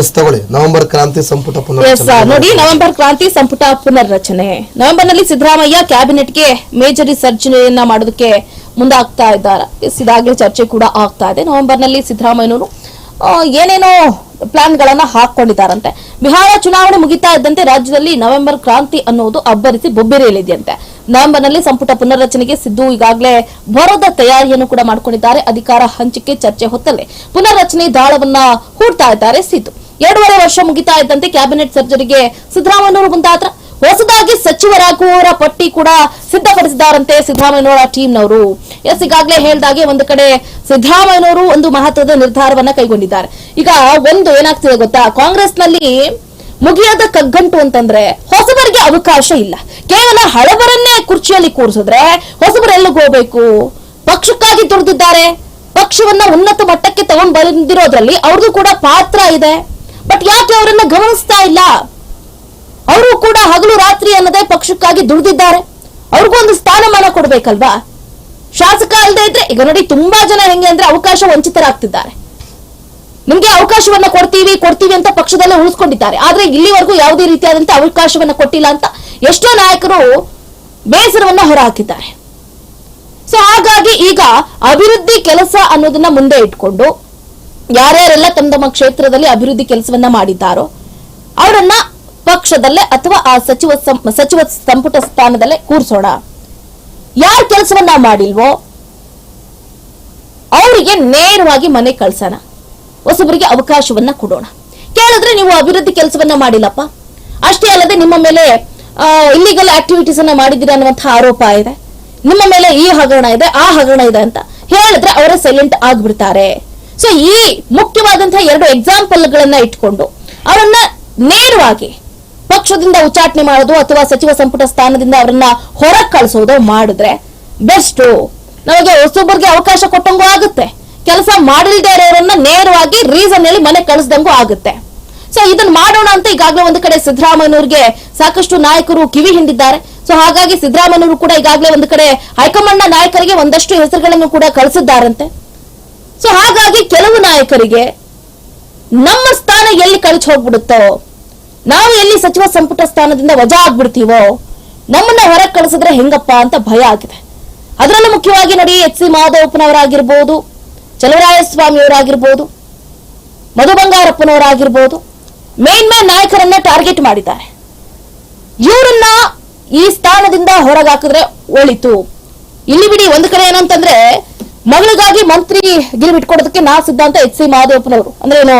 ಎಸ್ ತಗೊಳ್ಳಿ. ನವೆಂಬರ್ ಕ್ರಾಂತಿ ಸಂಪುಟ ಪುನರ್ ನೋಡಿ ನವೆಂಬರ್ ಕ್ರಾಂತಿ ಸಂಪುಟ ಪುನರ್ರಚನೆ. ನವೆಂಬರ್ನಲ್ಲಿ ಸಿದ್ದರಾಮಯ್ಯ ಕ್ಯಾಬಿನೆಟ್ಗೆ ಮೇಜರ್ ಸರ್ಜರಿಯನ್ನ ಮಾಡೋದಕ್ಕೆ ಮುಂದಾಗ್ತಾ ಇದ್ದಾರೆ. ಎಸ್ ಇದಾಗಲೇ ಚರ್ಚೆ ಕೂಡ ಆಗ್ತಾ ಇದೆ. ನವೆಂಬರ್ನಲ್ಲಿ ಸಿದ್ದರಾಮಯ್ಯನವರು ಏನೇನೋ ಪ್ಲಾನ್ ಗಳನ್ನ ಹಾಕೊಂಡಿದ್ದಾರಂತೆ. ಬಿಹಾರ ಚುನಾವಣೆ ಮುಗಿತಾ ಇದ್ದಂತೆ ರಾಜ್ಯದಲ್ಲಿ ನವೆಂಬರ್ ಕ್ರಾಂತಿ ಅನ್ನುವುದು ಅಬ್ಬರಿಸಿ ಬೊಬ್ಬೆರೆಯಲಿದೆಯಂತೆ ನವೆಂಬರ್ನಲ್ಲಿ ಸಂಪುಟ ಪುನರ್ರಚನೆಗೆ ಸಿದ್ದು ಈಗಾಗಲೇ ಭರದ ತಯಾರಿಯನ್ನು ಕೂಡ ಮಾಡಿಕೊಂಡಿದ್ದಾರೆ. ಅಧಿಕಾರ ಹಂಚಿಕೆ ಚರ್ಚೆ ಹೊತ್ತಲ್ಲೇ ಪುನರ್ರಚನೆ ದಾಳವನ್ನ ಹೂಡ್ತಾ ಇದ್ದಾರೆ ಸಿದ್ದು. ಎರಡೂವರೆ ವರ್ಷ ಮುಗಿತಾ ಇದ್ದಂತೆ ಕ್ಯಾಬಿನೆಟ್ ಸರ್ಜರಿಗೆ ಸಿದ್ದರಾಮಯ್ಯನವರು ಮುಂದಾದ್ರ ಹೊಸದಾಗಿ ಸಚಿವರಾಗುವವರ ಪಟ್ಟಿ ಕೂಡ ಸಿದ್ಧಪಡಿಸಿದಾರಂತೆ ಸಿದ್ದರಾಮಯ್ಯನವರ ಟೀಮ್ನವರು. ಎಸ್, ಈಗಾಗಲೇ ಹೇಳಿದಾಗೆ ಒಂದು ಕಡೆ ಸಿದ್ದರಾಮಯ್ಯನವರು ಒಂದು ಮಹತ್ವದ ನಿರ್ಧಾರವನ್ನ ಕೈಗೊಂಡಿದ್ದಾರೆ. ಈಗ ಒಂದು ಏನಾಗ್ತಿದೆ ಗೊತ್ತಾ? ಕಾಂಗ್ರೆಸ್ನಲ್ಲಿ ಮುಗಿಯದ ಕಗ್ಗಂಟು ಅಂತಂದ್ರೆ ಹೊಸಬರಿಗೆ ಅವಕಾಶ ಇಲ್ಲ. ಕೇವಲ ಹಳಬರನ್ನೇ ಕುರ್ಚಿಯಲ್ಲಿ ಕೂರಿಸಿದ್ರೆ ಹೊಸಬರು ಎಲ್ಲಿಗೆ ಹೋಗ್ಬೇಕು? ಪಕ್ಷಕ್ಕಾಗಿ ದುಡಿದಿದ್ದಾರೆ. ಪಕ್ಷವನ್ನ ಉನ್ನತ ಮಟ್ಟಕ್ಕೆ ತಗೊಂಡ್ ಬಂದಿರೋದ್ರಲ್ಲಿ ಅವ್ರದ್ದು ಕೂಡ ಪಾತ್ರ ಇದೆ. ಬಟ್ ಯಾಕೆ ಅವರನ್ನ ಗಮನಿಸ್ತಾ ಇಲ್ಲ? ಅವರು ಕೂಡ ಹಗಲು ರಾತ್ರಿ ಅನ್ನದೇ ಪಕ್ಷಕ್ಕಾಗಿ ದುಡಿದಿದ್ದಾರೆ. ಅವ್ರಿಗೂ ಒಂದು ಸ್ಥಾನಮಾನ ಕೊಡ್ಬೇಕಲ್ವಾ? ಶಾಸಕ ಅಲ್ಲದೆ ಇದ್ರೆ, ಈಗ ನೋಡಿ ತುಂಬಾ ಜನ ಹೆಂಗೆ ಅಂದ್ರೆ ಅವಕಾಶ ವಂಚಿತರಾಗ್ತಿದ್ದಾರೆ. ನಿಮ್ಗೆ ಅವಕಾಶವನ್ನ ಕೊಡ್ತೀವಿ ಕೊಡ್ತೀವಿ ಅಂತ ಪಕ್ಷದಲ್ಲೇ ಉಳಿಸ್ಕೊಂಡಿದ್ದಾರೆ. ಆದ್ರೆ ಇಲ್ಲಿವರೆಗೂ ಯಾವುದೇ ರೀತಿಯಾದಂತ ಅವಕಾಶವನ್ನ ಕೊಟ್ಟಿಲ್ಲ ಅಂತ ಎಷ್ಟೋ ನಾಯಕರು ಬೇಸರವನ್ನ ಹೊರಹಾಕಿದ್ದಾರೆ. ಸೊ ಹಾಗಾಗಿ ಈಗ ಅಭಿವೃದ್ಧಿ ಕೆಲಸ ಅನ್ನೋದನ್ನ ಮುಂದೆ ಇಟ್ಕೊಂಡು, ಯಾರ್ಯಾರೆಲ್ಲ ತಮ್ಮ ತಮ್ಮ ಕ್ಷೇತ್ರದಲ್ಲಿ ಅಭಿವೃದ್ಧಿ ಕೆಲಸವನ್ನ ಮಾಡಿದ್ದಾರೋ, ಅವರನ್ನ ಪಕ್ಷದಲ್ಲೇ ಅಥವಾ ಆ ಸಚಿವ ಸಚಿವ ಸಂಪುಟ ಸ್ಥಾನದಲ್ಲೇ ಕೂರಿಸೋಣ. ಯಾರ ಕೆಲಸವನ್ನ ಮಾಡಿಲ್ವೋ ಅವರಿಗೆ ನೇರವಾಗಿ ಮನೆ ಕಳ್ಸೋಣ. ಹೊಸಬರಿಗೆ ಅವಕಾಶವನ್ನ ಕೊಡೋಣ. ಕೇಳಿದ್ರೆ ನೀವು ಅಭಿವೃದ್ಧಿ ಕೆಲಸವನ್ನ ಮಾಡಿಲ್ಲಪ್ಪ. ಅಷ್ಟೇ ಅಲ್ಲದೆ ನಿಮ್ಮ ಮೇಲೆ ಇಲ್ಲಿಗಲ್ ಆಕ್ಟಿವಿಟೀಸ್ ಅನ್ನ ಮಾಡಿದಿರ ಅನ್ನುವಂತಹ ಆರೋಪ ಇದೆ. ನಿಮ್ಮ ಮೇಲೆ ಈ ಹಗರಣ ಇದೆ, ಆ ಹಗರಣ ಇದೆ ಅಂತ ಹೇಳಿದ್ರೆ ಅವರೇ ಸೈಲೆಂಟ್ ಆಗ್ಬಿಡ್ತಾರೆ. ಸೊ ಈ ಮುಖ್ಯವಾದಂತಹ ಎರಡು ಎಕ್ಸಾಂಪಲ್ ಗಳನ್ನ ಇಟ್ಕೊಂಡು ಅವರನ್ನ ನೇರವಾಗಿ ಪಕ್ಷದಿಂದ ಉಚ್ಚಾಟನೆ ಮಾಡೋದು ಅಥವಾ ಸಚಿವ ಸಂಪುಟ ಸ್ಥಾನದಿಂದ ಅವರನ್ನ ಹೊರಗೆ ಕಳಿಸೋದು ಮಾಡಿದ್ರೆ ಬೆಸ್ಟ್. ನಮಗೆ ಹೊಸೊಬ್ಬರಿಗೆ ಅವಕಾಶ ಕೊಟ್ಟಂಗೂ ಆಗುತ್ತೆ. ಕೆಲಸ ಮಾಡಲಿದೆ ಇರೋರನ್ನ ನೇರವಾಗಿ ರೀಸನ್ ಹೇಳಿ ಮನೆ ಕಳಿಸ್ದಂಗೂ ಆಗುತ್ತೆ. ಸೊ ಇದನ್ನ ಮಾಡೋಣ ಅಂತ ಈಗಾಗಲೇ ಒಂದು ಕಡೆ ಸಿದ್ದರಾಮಯ್ಯನವ್ರಿಗೆ ಸಾಕಷ್ಟು ನಾಯಕರು ಕಿವಿ ಹಿಂಡಿದ್ದಾರೆ. ಸೊ ಹಾಗಾಗಿ ಸಿದ್ದರಾಮಯ್ಯನವರು ಕೂಡ ಈಗಾಗಲೇ ಒಂದು ಕಡೆ ಹೈಕಮಾಂಡ್ನ ನಾಯಕರಿಗೆ ಒಂದಷ್ಟು ಹೆಸರುಗಳನ್ನು ಕೂಡ ಕಳಿಸಿದ್ದಾರಂತೆ. ಸೊ ಹಾಗಾಗಿ ಕೆಲವು ನಾಯಕರಿಗೆ ನಮ್ಮ ಸ್ಥಾನ ಎಲ್ಲಿ ಕಳಿಸಿ ಹೋಗ್ಬಿಡುತ್ತೋ ನಾವು ಎಲ್ಲಿ ಸಚಿವ ಸಂಪುಟ ಸ್ಥಾನದಿಂದ ವಜಾ ಆಗ್ಬಿಡ್ತೀವೋ, ನಮ್ಮನ್ನ ಹೊರಗೆ ಕಳಿಸಿದ್ರೆ ಹೆಂಗಪ್ಪ ಅಂತ ಭಯ ಆಗಿದೆ. ಅದರಲ್ಲೂ ಮುಖ್ಯವಾಗಿ ನೋಡಿ ಎಚ್ ಸಿ ಮಾಧವಪ್ಪನವರಾಗಿರ್ಬೋದು ಚಲವರಾಯಸ್ವಾಮಿ ಅವರಾಗಿರ್ಬೋದು ಮಧು ಬಂಗಾರಪ್ಪನವರಾಗಿರ್ಬೋದು ಮೇನ್ ಮೇನ್ ನಾಯಕರನ್ನ ಟಾರ್ಗೆಟ್ ಮಾಡಿದ್ದಾರೆ. ಇವರನ್ನ ಈ ಸ್ಥಾನದಿಂದ ಹೊರಗಾಕಿದ್ರೆ ಒಳಿತು. ಇಲ್ಲಿ ಬಿಡಿ ಒಂದು ಕಡೆ ಏನಂತಂದ್ರೆ, ಮಗಳಿಗಾಗಿ ಮಂತ್ರಿ ಗಿರಿ ಬಿಟ್ಕೊಡೋದಕ್ಕೆ ನಾ ಸಿದ್ಧ ಅಂತ ಎಚ್ ಸಿ ಮಾಧವಪ್ಪನವರು. ಅಂದ್ರೆ ಏನು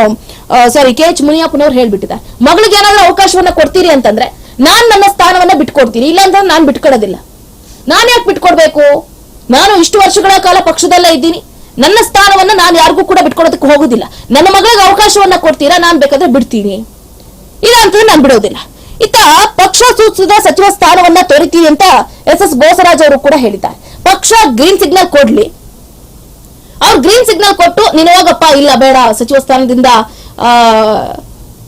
ಸಾರಿ ಕೆ ಎಚ್ ಮುನಿಯಪ್ಪನವ್ರು ಹೇಳ್ಬಿಟ್ಟಿದ್ದಾರೆ. ಮಗಳಿಗೆ ಏನಾದ್ರೂ ಅವಕಾಶವನ್ನ ಕೊಡ್ತೀರಿ ಅಂತಂದ್ರೆ ನಾನ್ ನನ್ನ ಸ್ಥಾನವನ್ನ ಬಿಟ್ಕೊಡ್ತೀನಿ ಇಲ್ಲ ಅಂತಂದ್ರೆ ನಾನ್ ಬಿಟ್ಕೊಡೋದಿಲ್ಲ. ನಾನು ಯಾಕೆ ಬಿಟ್ಕೊಡ್ಬೇಕು? ನಾನು ಇಷ್ಟು ವರ್ಷಗಳ ಕಾಲ ಪಕ್ಷದಲ್ಲೇ ಇದ್ದೀನಿ. ನನ್ನ ಸ್ಥಾನವನ್ನ ನಾನು ಯಾರಿಗೂ ಕೂಡ ಬಿಟ್ಕೊಡೋದಕ್ಕೆ ಹೋಗುದಿಲ್ಲ. ನನ್ನ ಮಗಳಿಗೆ ಅವಕಾಶವನ್ನ ಕೊಡ್ತೀರಾ? ನಾನ್ ಬೇಕಾದ್ರೆ ಬಿಡ್ತೀನಿ. ಇಲ್ಲ ಅಂತಂದ್ರೆ ನಾನು ಬಿಡೋದಿಲ್ಲ. ಇತ್ತ ಪಕ್ಷ ಸೂಚಿಸಿದ ಸಚಿವ ಸ್ಥಾನವನ್ನ ತೊರಿತೀನಿ ಅಂತ ಎಸ್ ಎಸ್ ಬೋಸರಾಜ್ ಅವರು ಕೂಡ ಹೇಳಿದ್ದಾರೆ. ಪಕ್ಷ ಗ್ರೀನ್ ಸಿಗ್ನಲ್ ಕೊಡ್ಲಿ. ಅವ್ರು ಗ್ರೀನ್ ಸಿಗ್ನಲ್ ಕೊಟ್ಟು ನೀನು ಹೋಗಪ್ಪ, ಇಲ್ಲ ಬೇಡ, ಸಚಿವ ಸ್ಥಾನದಿಂದ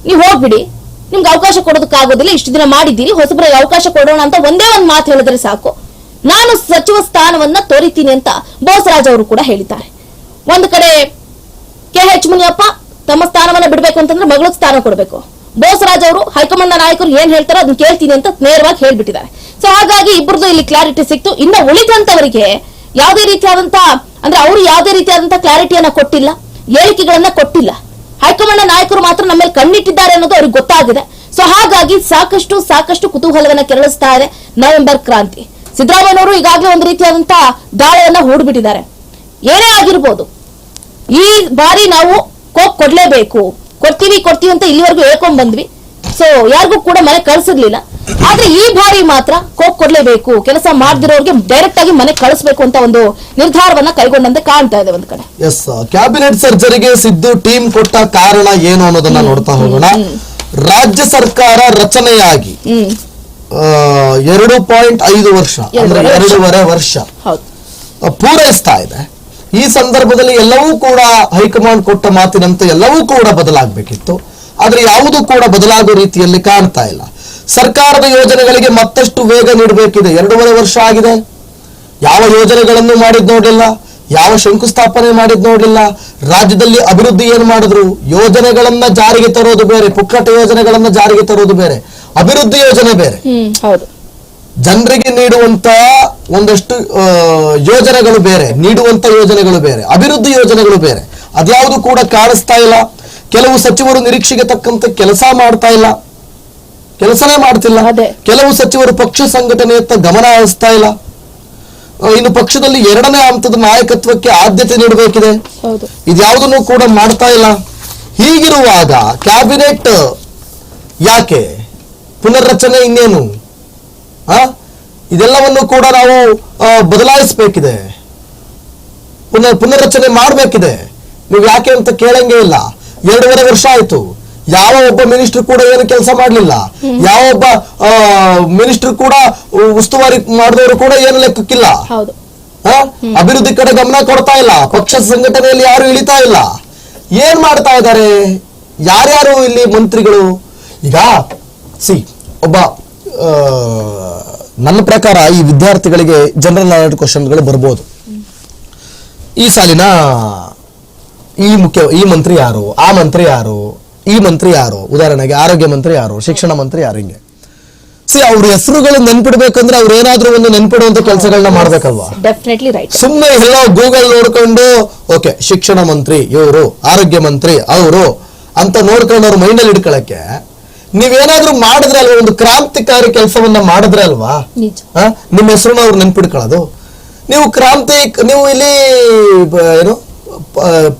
ನೀವು ಹೋಗ್ಬಿಡಿ. ನಿಮ್ಗೆ ಅವಕಾಶ ಕೊಡೋದಕ್ಕಾಗೋದಿಲ್ಲ, ಇಷ್ಟು ದಿನ ಮಾಡಿದ್ದೀರಿ, ಹೊಸಬರಿಗೆ ಅವಕಾಶ ಕೊಡೋಣ ಅಂತ ಒಂದೇ ಒಂದು ಮಾತು ಹೇಳಿದ್ರೆ ಸಾಕು. ನಾನು ಸಚಿವ ಸ್ಥಾನವನ್ನ ತೋರಿತೀನಿ ಅಂತ ಬೋಸರಾಜ್ ಅವರು ಕೂಡ ಹೇಳಿದ್ದಾರೆ. ಒಂದು ಕಡೆ ಕೆ ಎಚ್ ಮುನಿಯಪ್ಪ ತಮ್ಮ ಸ್ಥಾನವನ್ನ ಬಿಡಬೇಕು ಅಂತಂದ್ರೆ ಮಗಳಿಗೆ ಸ್ಥಾನ ಕೊಡಬೇಕು. ಬೋಸರಾಜ್ ಅವರು ಹೈಕಮಾಂಡ್ ನಾಯಕರು ಏನ್ ಹೇಳ್ತಾರೋ ಅದನ್ನ ಕೇಳ್ತೀನಿ ಅಂತ ನೇರವಾಗಿ ಹೇಳ್ಬಿಟ್ಟಿದ್ದಾರೆ. ಸೊ ಹಾಗಾಗಿ ಇಬ್ಬರದು ಇಲ್ಲಿ ಕ್ಲಾರಿಟಿ ಸಿಕ್ತು. ಇನ್ನು ಉಳಿದಂತವರಿಗೆ ಯಾವುದೇ ರೀತಿಯಾದಂತ, ಅಂದ್ರೆ ಅವರು ಯಾವುದೇ ರೀತಿಯಾದಂತ ಕ್ಲಾರಿಟಿಯನ್ನ ಕೊಟ್ಟಿಲ್ಲ, ಹೇಳಿಕೆಗಳನ್ನ ಕೊಟ್ಟಿಲ್ಲ. ಹೈಕಮಾಂಡ್ ನಾಯಕರು ಮಾತ್ರ ನಮ್ಮ ಮೇಲೆ ಕಣ್ಣಿಟ್ಟಿದ್ದಾರೆ ಅನ್ನೋದು ಅವ್ರಿಗೆ ಗೊತ್ತಾಗಿದೆ. ಸೊ ಹಾಗಾಗಿ ಸಾಕಷ್ಟು ಸಾಕಷ್ಟು ಕುತೂಹಲವನ್ನ ಕೆರಳಿಸ್ತಾ ಇದೆ ನವೆಂಬರ್ ಕ್ರಾಂತಿ. ಸಿದ್ದರಾಮಯ್ಯನವರು ಈಗಾಗಲೇ ಒಂದು ರೀತಿಯಾದಂತಹ ದಾಳವನ್ನ ಹೂಡ್ಬಿಟ್ಟಿದ್ದಾರೆ. ಏನೇ ಆಗಿರ್ಬೋದು, ಈ ಬಾರಿ ನಾವು ಕೋಕ್ ಕೊಡ್ಲೇಬೇಕು. ಕೊಡ್ತೀವಿ ಕೊಡ್ತೀವಿ ಅಂತ ಇಲ್ಲಿವರೆಗೂ ಹೇಳ್ಕೊಂಡ್ ಬಂದ್ವಿ. ಸೊ ಯಾರಿಗೂ ಕೂಡ ಮನೆ ಕಳ್ಸಿರ್ಲಿಲ್ಲ. ಆದ್ರೆ ಈ ಬಾರಿ ಮಾತ್ರ ಕೋಪ್ ಕೊಡ್ಲೇಬೇಕು. ಕೆಲಸ ಮಾಡದಿರೋರಿಗೆ ಡೈರೆಕ್ಟ್ ಆಗಿ ಮನೆ ಕಳಿಸಬೇಕು ಅಂತ ಒಂದು ನಿರ್ಧಾರವನ್ನ ಕೈಗೊಂಡಂತೆ ಕಾಣ್ತಾ ಇದೆ ಒಂದ್ ಕಡೆ. ಎಸ್ ಕ್ಯಾಬಿನೆಟ್ ಸರ್ಜರಿಗೆ ಸಿದ್ದು ಟೀಮ್ ಕೊಟ್ಟ ಕಾರಣ ಏನು ಅನ್ನೋದನ್ನ ನೋಡ್ತಾ ಹೋಗೋಣ. ರಾಜ್ಯ ಸರ್ಕಾರ ರಚನೆಯಾಗಿ ಎರಡು ಪಾಯಿಂಟ್ ಐದು ವರ್ಷ ಅಂದ್ರೆ ಎರಡೂವರೆ ವರ್ಷ. ಪೂರೈಸ್ತಾ ಇದೆ. ಈ ಸಂದರ್ಭದಲ್ಲಿ ಎಲ್ಲವೂ ಕೂಡ ಹೈಕಮಾಂಡ್ ಕೊಟ್ಟ ಮಾತಿನಂತೆ ಎಲ್ಲವೂ ಕೂಡ ಬದಲಾಗಬೇಕಿತ್ತು. ಆದ್ರೆ ಯಾವುದೂ ಕೂಡ ಬದಲಾಗೋ ರೀತಿಯಲ್ಲಿ ಕಾಣ್ತಾ ಇಲ್ಲ. ಸರ್ಕಾರದ ಯೋಜನೆಗಳಿಗೆ ಮತ್ತಷ್ಟು ವೇಗ ನೀಡಬೇಕಿದೆ. ಎರಡೂವರೆ ವರ್ಷ ಆಗಿದೆ. ಯಾವ ಯೋಜನೆಗಳನ್ನು ಮಾಡಿದ್ ನೋಡಿಲ್ಲ ಯಾವ ಶಂಕುಸ್ಥಾಪನೆ ಮಾಡಿದ್ ನೋಡಿಲ್ಲ ರಾಜ್ಯದಲ್ಲಿ ಅಭಿವೃದ್ಧಿ ಏನ್ ಮಾಡಿದ್ರು? ಯೋಜನೆಗಳನ್ನ ಜಾರಿಗೆ ತರೋದು ಬೇರೆ ಪುಕ್ಕಟ ಯೋಜನೆಗಳನ್ನ ಜಾರಿಗೆ ತರೋದು ಬೇರೆ ಅಭಿವೃದ್ಧಿ ಯೋಜನೆ ಬೇರೆ. ಜನರಿಗೆ ನೀಡುವಂತ ಒಂದಷ್ಟು ಯೋಜನೆಗಳು ಬೇರೆ ನೀಡುವಂತ ಯೋಜನೆಗಳು ಬೇರೆ ಅಭಿವೃದ್ಧಿ ಯೋಜನೆಗಳು ಬೇರೆ. ಅದ್ಯಾವುದು ಕೂಡ ಕಾಣಿಸ್ತಾ ಇಲ್ಲ. ಕೆಲವು ಸಚಿವರು ನಿರೀಕ್ಷೆಗೆ ತಕ್ಕಂತೆ ಕೆಲಸ ಮಾಡ್ತಾ ಇಲ್ಲ. ಕೆಲಸನೇ ಮಾಡ್ತಿಲ್ಲ. ಕೆಲವು ಸಚಿವರು ಪಕ್ಷ ಸಂಘಟನೆಯತ್ತ ಗಮನ ಹರಿಸ್ತಾ ಇಲ್ಲ. ಇನ್ನು ಪಕ್ಷದಲ್ಲಿ ಎರಡನೇ ಹಂತದ ನಾಯಕತ್ವಕ್ಕೆ ಆದ್ಯತೆ ನೀಡಬೇಕಿದೆ. ಇದ್ಯಾವುದನ್ನು ಕೂಡ ಮಾಡ್ತಾ ಇಲ್ಲ. ಹೀಗಿರುವಾಗ ಕ್ಯಾಬಿನೆಟ್ ಯಾಕೆ? ಪುನರ್ರಚನೆ ಇನ್ನೇನು? ಆ ಇದೆಲ್ಲವನ್ನು ಕೂಡ ನಾವು ಬದಲಾಯಿಸಬೇಕಿದೆ. ಪುನರ್ ಪುನರ್ರಚನೆ ಮಾಡಬೇಕಿದೆ. ನೀವು ಯಾಕೆ ಅಂತ ಕೇಳಂಗೆ ಇಲ್ಲ. ಎರಡೂವರೆ ವರ್ಷ ಆಯ್ತು. ಯಾವ ಒಬ್ಬ ಮಿನಿಸ್ಟರ್ ಕೂಡ ಏನು ಕೆಲಸ ಮಾಡಲಿಲ್ಲ. ಯಾವ ಒಬ್ಬ ಮಿನಿಸ್ಟರ್ ಕೂಡ ಉಸ್ತುವಾರಿ ಮಾಡಿದವರು ಕೂಡ ಏನು ಲೆಕ್ಕಕ್ಕಿಲ್ಲ? ಅಭಿವೃದ್ಧಿ ಕಡೆ ಗಮನ ಕೊಡ್ತಾ ಇಲ್ಲ. ಪಕ್ಷ ಸಂಘಟನೆಯಲ್ಲಿ ಯಾರು ಇಳಿತಾ ಇಲ್ಲ. ಏನ್ ಮಾಡ್ತಾ ಇದ್ದಾರೆ? ಯಾರ್ಯಾರು ಇಲ್ಲಿ ಮಂತ್ರಿಗಳು? ಈಗ ಸಿ ಒಬ್ಬ ನನ್ನ ಪ್ರಕಾರ ಈ ವಿದ್ಯಾರ್ಥಿಗಳಿಗೆ ಜನರಲ್ ನಾಲೆಡ್ಜ್ ಕ್ವಶನ್ಗಳು ಬರ್ಬೋದು. ಈ ಸಾಲಿನ ಈ ಮುಖ್ಯ ಈ ಮಂತ್ರಿ ಯಾರು? ಆ ಮಂತ್ರಿ ಯಾರು? ಈ ಮಂತ್ರಿ ಯಾರು? ಉದಾಹರಣೆಗೆ ಆರೋಗ್ಯ ಮಂತ್ರಿ ಯಾರು? ಶಿಕ್ಷಣ ಮಂತ್ರಿ ಯಾರು ಹಿಂಗೆ? ಸಿ ಅವ್ರ ಹೆಸರುಗಳು ನೆನ್ಪಿಡ್ಬೇಕಂದ್ರೆ ಅವ್ರ ಏನಾದ್ರೂ ಒಂದು ನೆನ್ಪಿಡುವಂತ ಕೆಲಸಗಳನ್ನ ಮಾಡ್ಬೇಕಲ್ವಾ? ಸುಮ್ಮನೆ ಎಲ್ಲ ಗೂಗಲ್ ನೋಡ್ಕೊಂಡು ಓಕೆ ಶಿಕ್ಷಣ ಮಂತ್ರಿ ಇವರು ಆರೋಗ್ಯ ಮಂತ್ರಿ ಅವರು ಅಂತ ನೋಡ್ಕೊಂಡು ಅವ್ರ ಮೈಂಡಲ್ಲಿ ಇಟ್ಕೊಳಕ್ಕೆ ನೀವೇನಾದ್ರೂ ಮಾಡಿದ್ರೆ ಅಲ್ವಾ ಒಂದು ಕ್ರಾಂತಿಕಾರಿ ಕೆಲಸವನ್ನ ಮಾಡಿದ್ರೆ ಅಲ್ವಾ? ನಿಮ್ಮ ಹೆಸರನ್ನ ಅವ್ರು ನೆನ್ಪಿಡ್ಕೊಳ್ಳೋದು. ನೀವು ಕ್ರಾಂತಿ ನೀವು ಇಲ್ಲಿ ಏನು?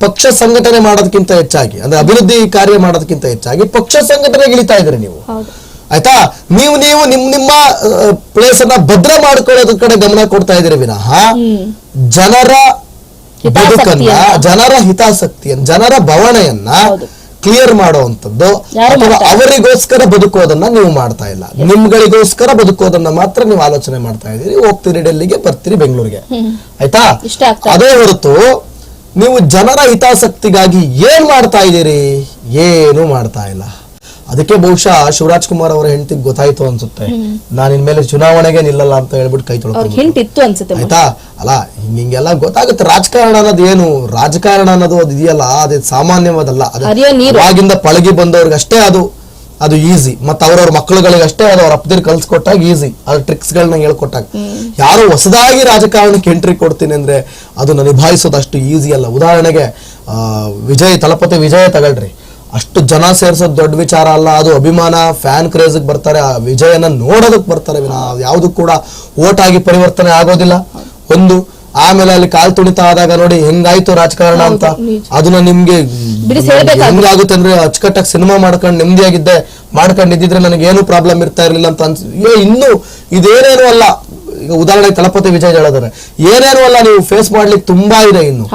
ಪಕ್ಷ ಸಂಘಟನೆ ಮಾಡೋದಕ್ಕಿಂತ ಹೆಚ್ಚಾಗಿ ಅಂದ್ರೆ ಅಭಿವೃದ್ಧಿ ಕಾರ್ಯ ಮಾಡೋದಕ್ಕಿಂತ ಹೆಚ್ಚಾಗಿ ಪಕ್ಷ ಸಂಘಟನೆ ಇಳಿತಾ ಇದ್ರಿ ನೀವು. ಆಯ್ತಾ? ನೀವು ನೀವು ನಿಮ್ ನಿಮ್ಮ ಪ್ಲೇಸ್ ಅನ್ನ ಭದ್ರ ಮಾಡ್ಕೊಳ್ಳೋದ್ರ ಕಡೆ ಗಮನ ಕೊಡ್ತಾ ಇದ್ದೀರಿ ವಿನಃ ಜನರ ಬದುಕನ್ನ. ಜನರ ಹಿತಾಸಕ್ತಿಯನ್ನ ಜನರ ಭವಣೆಯನ್ನ ಕ್ಲಿಯರ್ ಮಾಡುವಂತದ್ದು ಅಥವಾ ಅವರಿಗೋಸ್ಕರ ಬದುಕೋದನ್ನ ನೀವು ಮಾಡ್ತಾ ಇಲ್ಲ. ನಿಮ್ಗಳಿಗೋಸ್ಕರ ಬದುಕೋದನ್ನ ಮಾತ್ರ ನೀವು ಆಲೋಚನೆ ಮಾಡ್ತಾ ಇದ್ದೀರಿ. ಹೋಗ್ತೀರಿ ಡೆಲ್ಲಿಗೆ ಬರ್ತೀರಿ ಬೆಂಗಳೂರಿಗೆ. ಆಯ್ತಾ? ಅದೇ ಹೊರತು ನೀವು ಜನರ ಹಿತಾಸಕ್ತಿಗಾಗಿ ಏನ್ ಮಾಡ್ತಾ ಇದ್ದೀರಿ? ಏನು ಮಾಡ್ತಾ ಇಲ್ಲ. ಅದಕ್ಕೆ ಬಹುಶಃ ಶಿವರಾಜ್ ಕುಮಾರ್ ಅವರ ಹೆಂಡತಿ ಗೊತ್ತಾಯ್ತು ಅನ್ಸುತ್ತೆ. ನಾನು ಇನ್ಮೇಲೆ ಚುನಾವಣೆಗೆ ನಿಲ್ಲಲ್ಲ ಅಂತ ಹೇಳ್ಬಿಟ್ಟು ಕೈ ತೊಳ್ಕೊಂಡು ಹಿಂಟ್ ಇತ್ತು ಅನ್ಸುತ್ತೆ ಆಯ್ತಾ? ಅಲ್ಲ ಹಿಂಗ್ ಹಿಂಗೆಲ್ಲ ಗೊತ್ತಾಗುತ್ತೆ. ರಾಜಕಾರಣ ಅನ್ನೋದು ಏನು? ರಾಜಕಾರಣ ಅನ್ನೋದು ಅದು ಇದೆಯಲ್ಲ ಅದು ಸಾಮಾನ್ಯವಾದಲ್ಲ. ಅದು ಆಗಿಂದ ಪಳಗಿ ಬಂದವ್ರಿಗೆ ಅಷ್ಟೇ ಅದು. ಅದು ಈಸಿ ಮತ್ತೆ ಅವ್ರವ್ರ ಮಕ್ಕಳುಗಳಿಗೆ ಅಷ್ಟೇ ಅದು ಅವ್ರ ಅಪ್ಪದಿರ್ ಕಲ್ಸ್ಕೊಟ್ಟಾಗ ಈಸಿ ಅದ್ರ ಟ್ರಿಕ್ಸ್ ಗಳನ್ನ ಹೇಳ್ಕೊಟ್ಟಾಗ. ಯಾರು ಹೊಸದಾಗಿ ರಾಜಕಾರಣಕ್ಕೆ ಎಂಟ್ರಿ ಕೊಡ್ತೀನಿ ಅಂದ್ರೆ ಅದನ್ನ ನಿಭಾಯಿಸೋದು ಅಷ್ಟು ಈಸಿ ಅಲ್ಲ. ಉದಾಹರಣೆಗೆ ಆ, ವಿಜಯ್ ತಲಪತಿ ವಿಜಯ ತಗೊಳ್ರಿ. ಅಷ್ಟು ಜನ ಸೇರ್ಸೋದು ದೊಡ್ಡ ವಿಚಾರ ಅಲ್ಲ. ಅದು ಅಭಿಮಾನ ಫ್ಯಾನ್ ಕ್ರೇಜ್ ಬರ್ತಾರೆ. ಆ ವಿಜಯನ ನೋಡೋದಕ್ ಬರ್ತಾರೆ. ವಿನ ಯಾವುದು ಕೂಡ ಓಟ್ ಆಗಿ ಪರಿವರ್ತನೆ ಆಗೋದಿಲ್ಲ. ಒಂದು ಆಮೇಲೆ ಅಲ್ಲಿ ಕಾಲ್ ತುಣಿತ ಆದಾಗ ನೋಡಿ ಹೆಂಗಾಯ್ತು ರಾಜಕಾರಣ ಅಂತ. ಅದನ್ನ ನಿಮ್ಗೆ ಹೆಂಗಾಗುತ್ತೆ ಅಂದ್ರೆ ಅಚ್ಚುಕಟ್ಟಾಗಿ ಸಿನಿಮಾ ಮಾಡ್ಕೊಂಡು ನೆಮ್ಮದಿಯಾಗಿದ್ದೆ ಮಾಡ್ಕೊಂಡು ಇದ್ದಿದ್ರೆ ನನಗೆ ಏನು ಪ್ರಾಬ್ಲಮ್ ಇರ್ತಾ ಇರ್ಲಿಲ್ಲ ಅಂತ ಅನ್ಸಿ ಏ ಇನ್ನು ಇದೇನೇನು ಅಲ್ಲ. ಈಗ ಉದಾಹರಣೆಗೆ ತಲಪತಿ ವಿಜಯ್ ಹೇಳಿದ್ರೆ. ಏನೇನು ಅಲ್ಲ ನೀವು ಫೇಸ್ ಮಾಡ್ಲಿಕ್ಕೆ ತುಂಬಾ ಇದೆ ಇನ್ನು.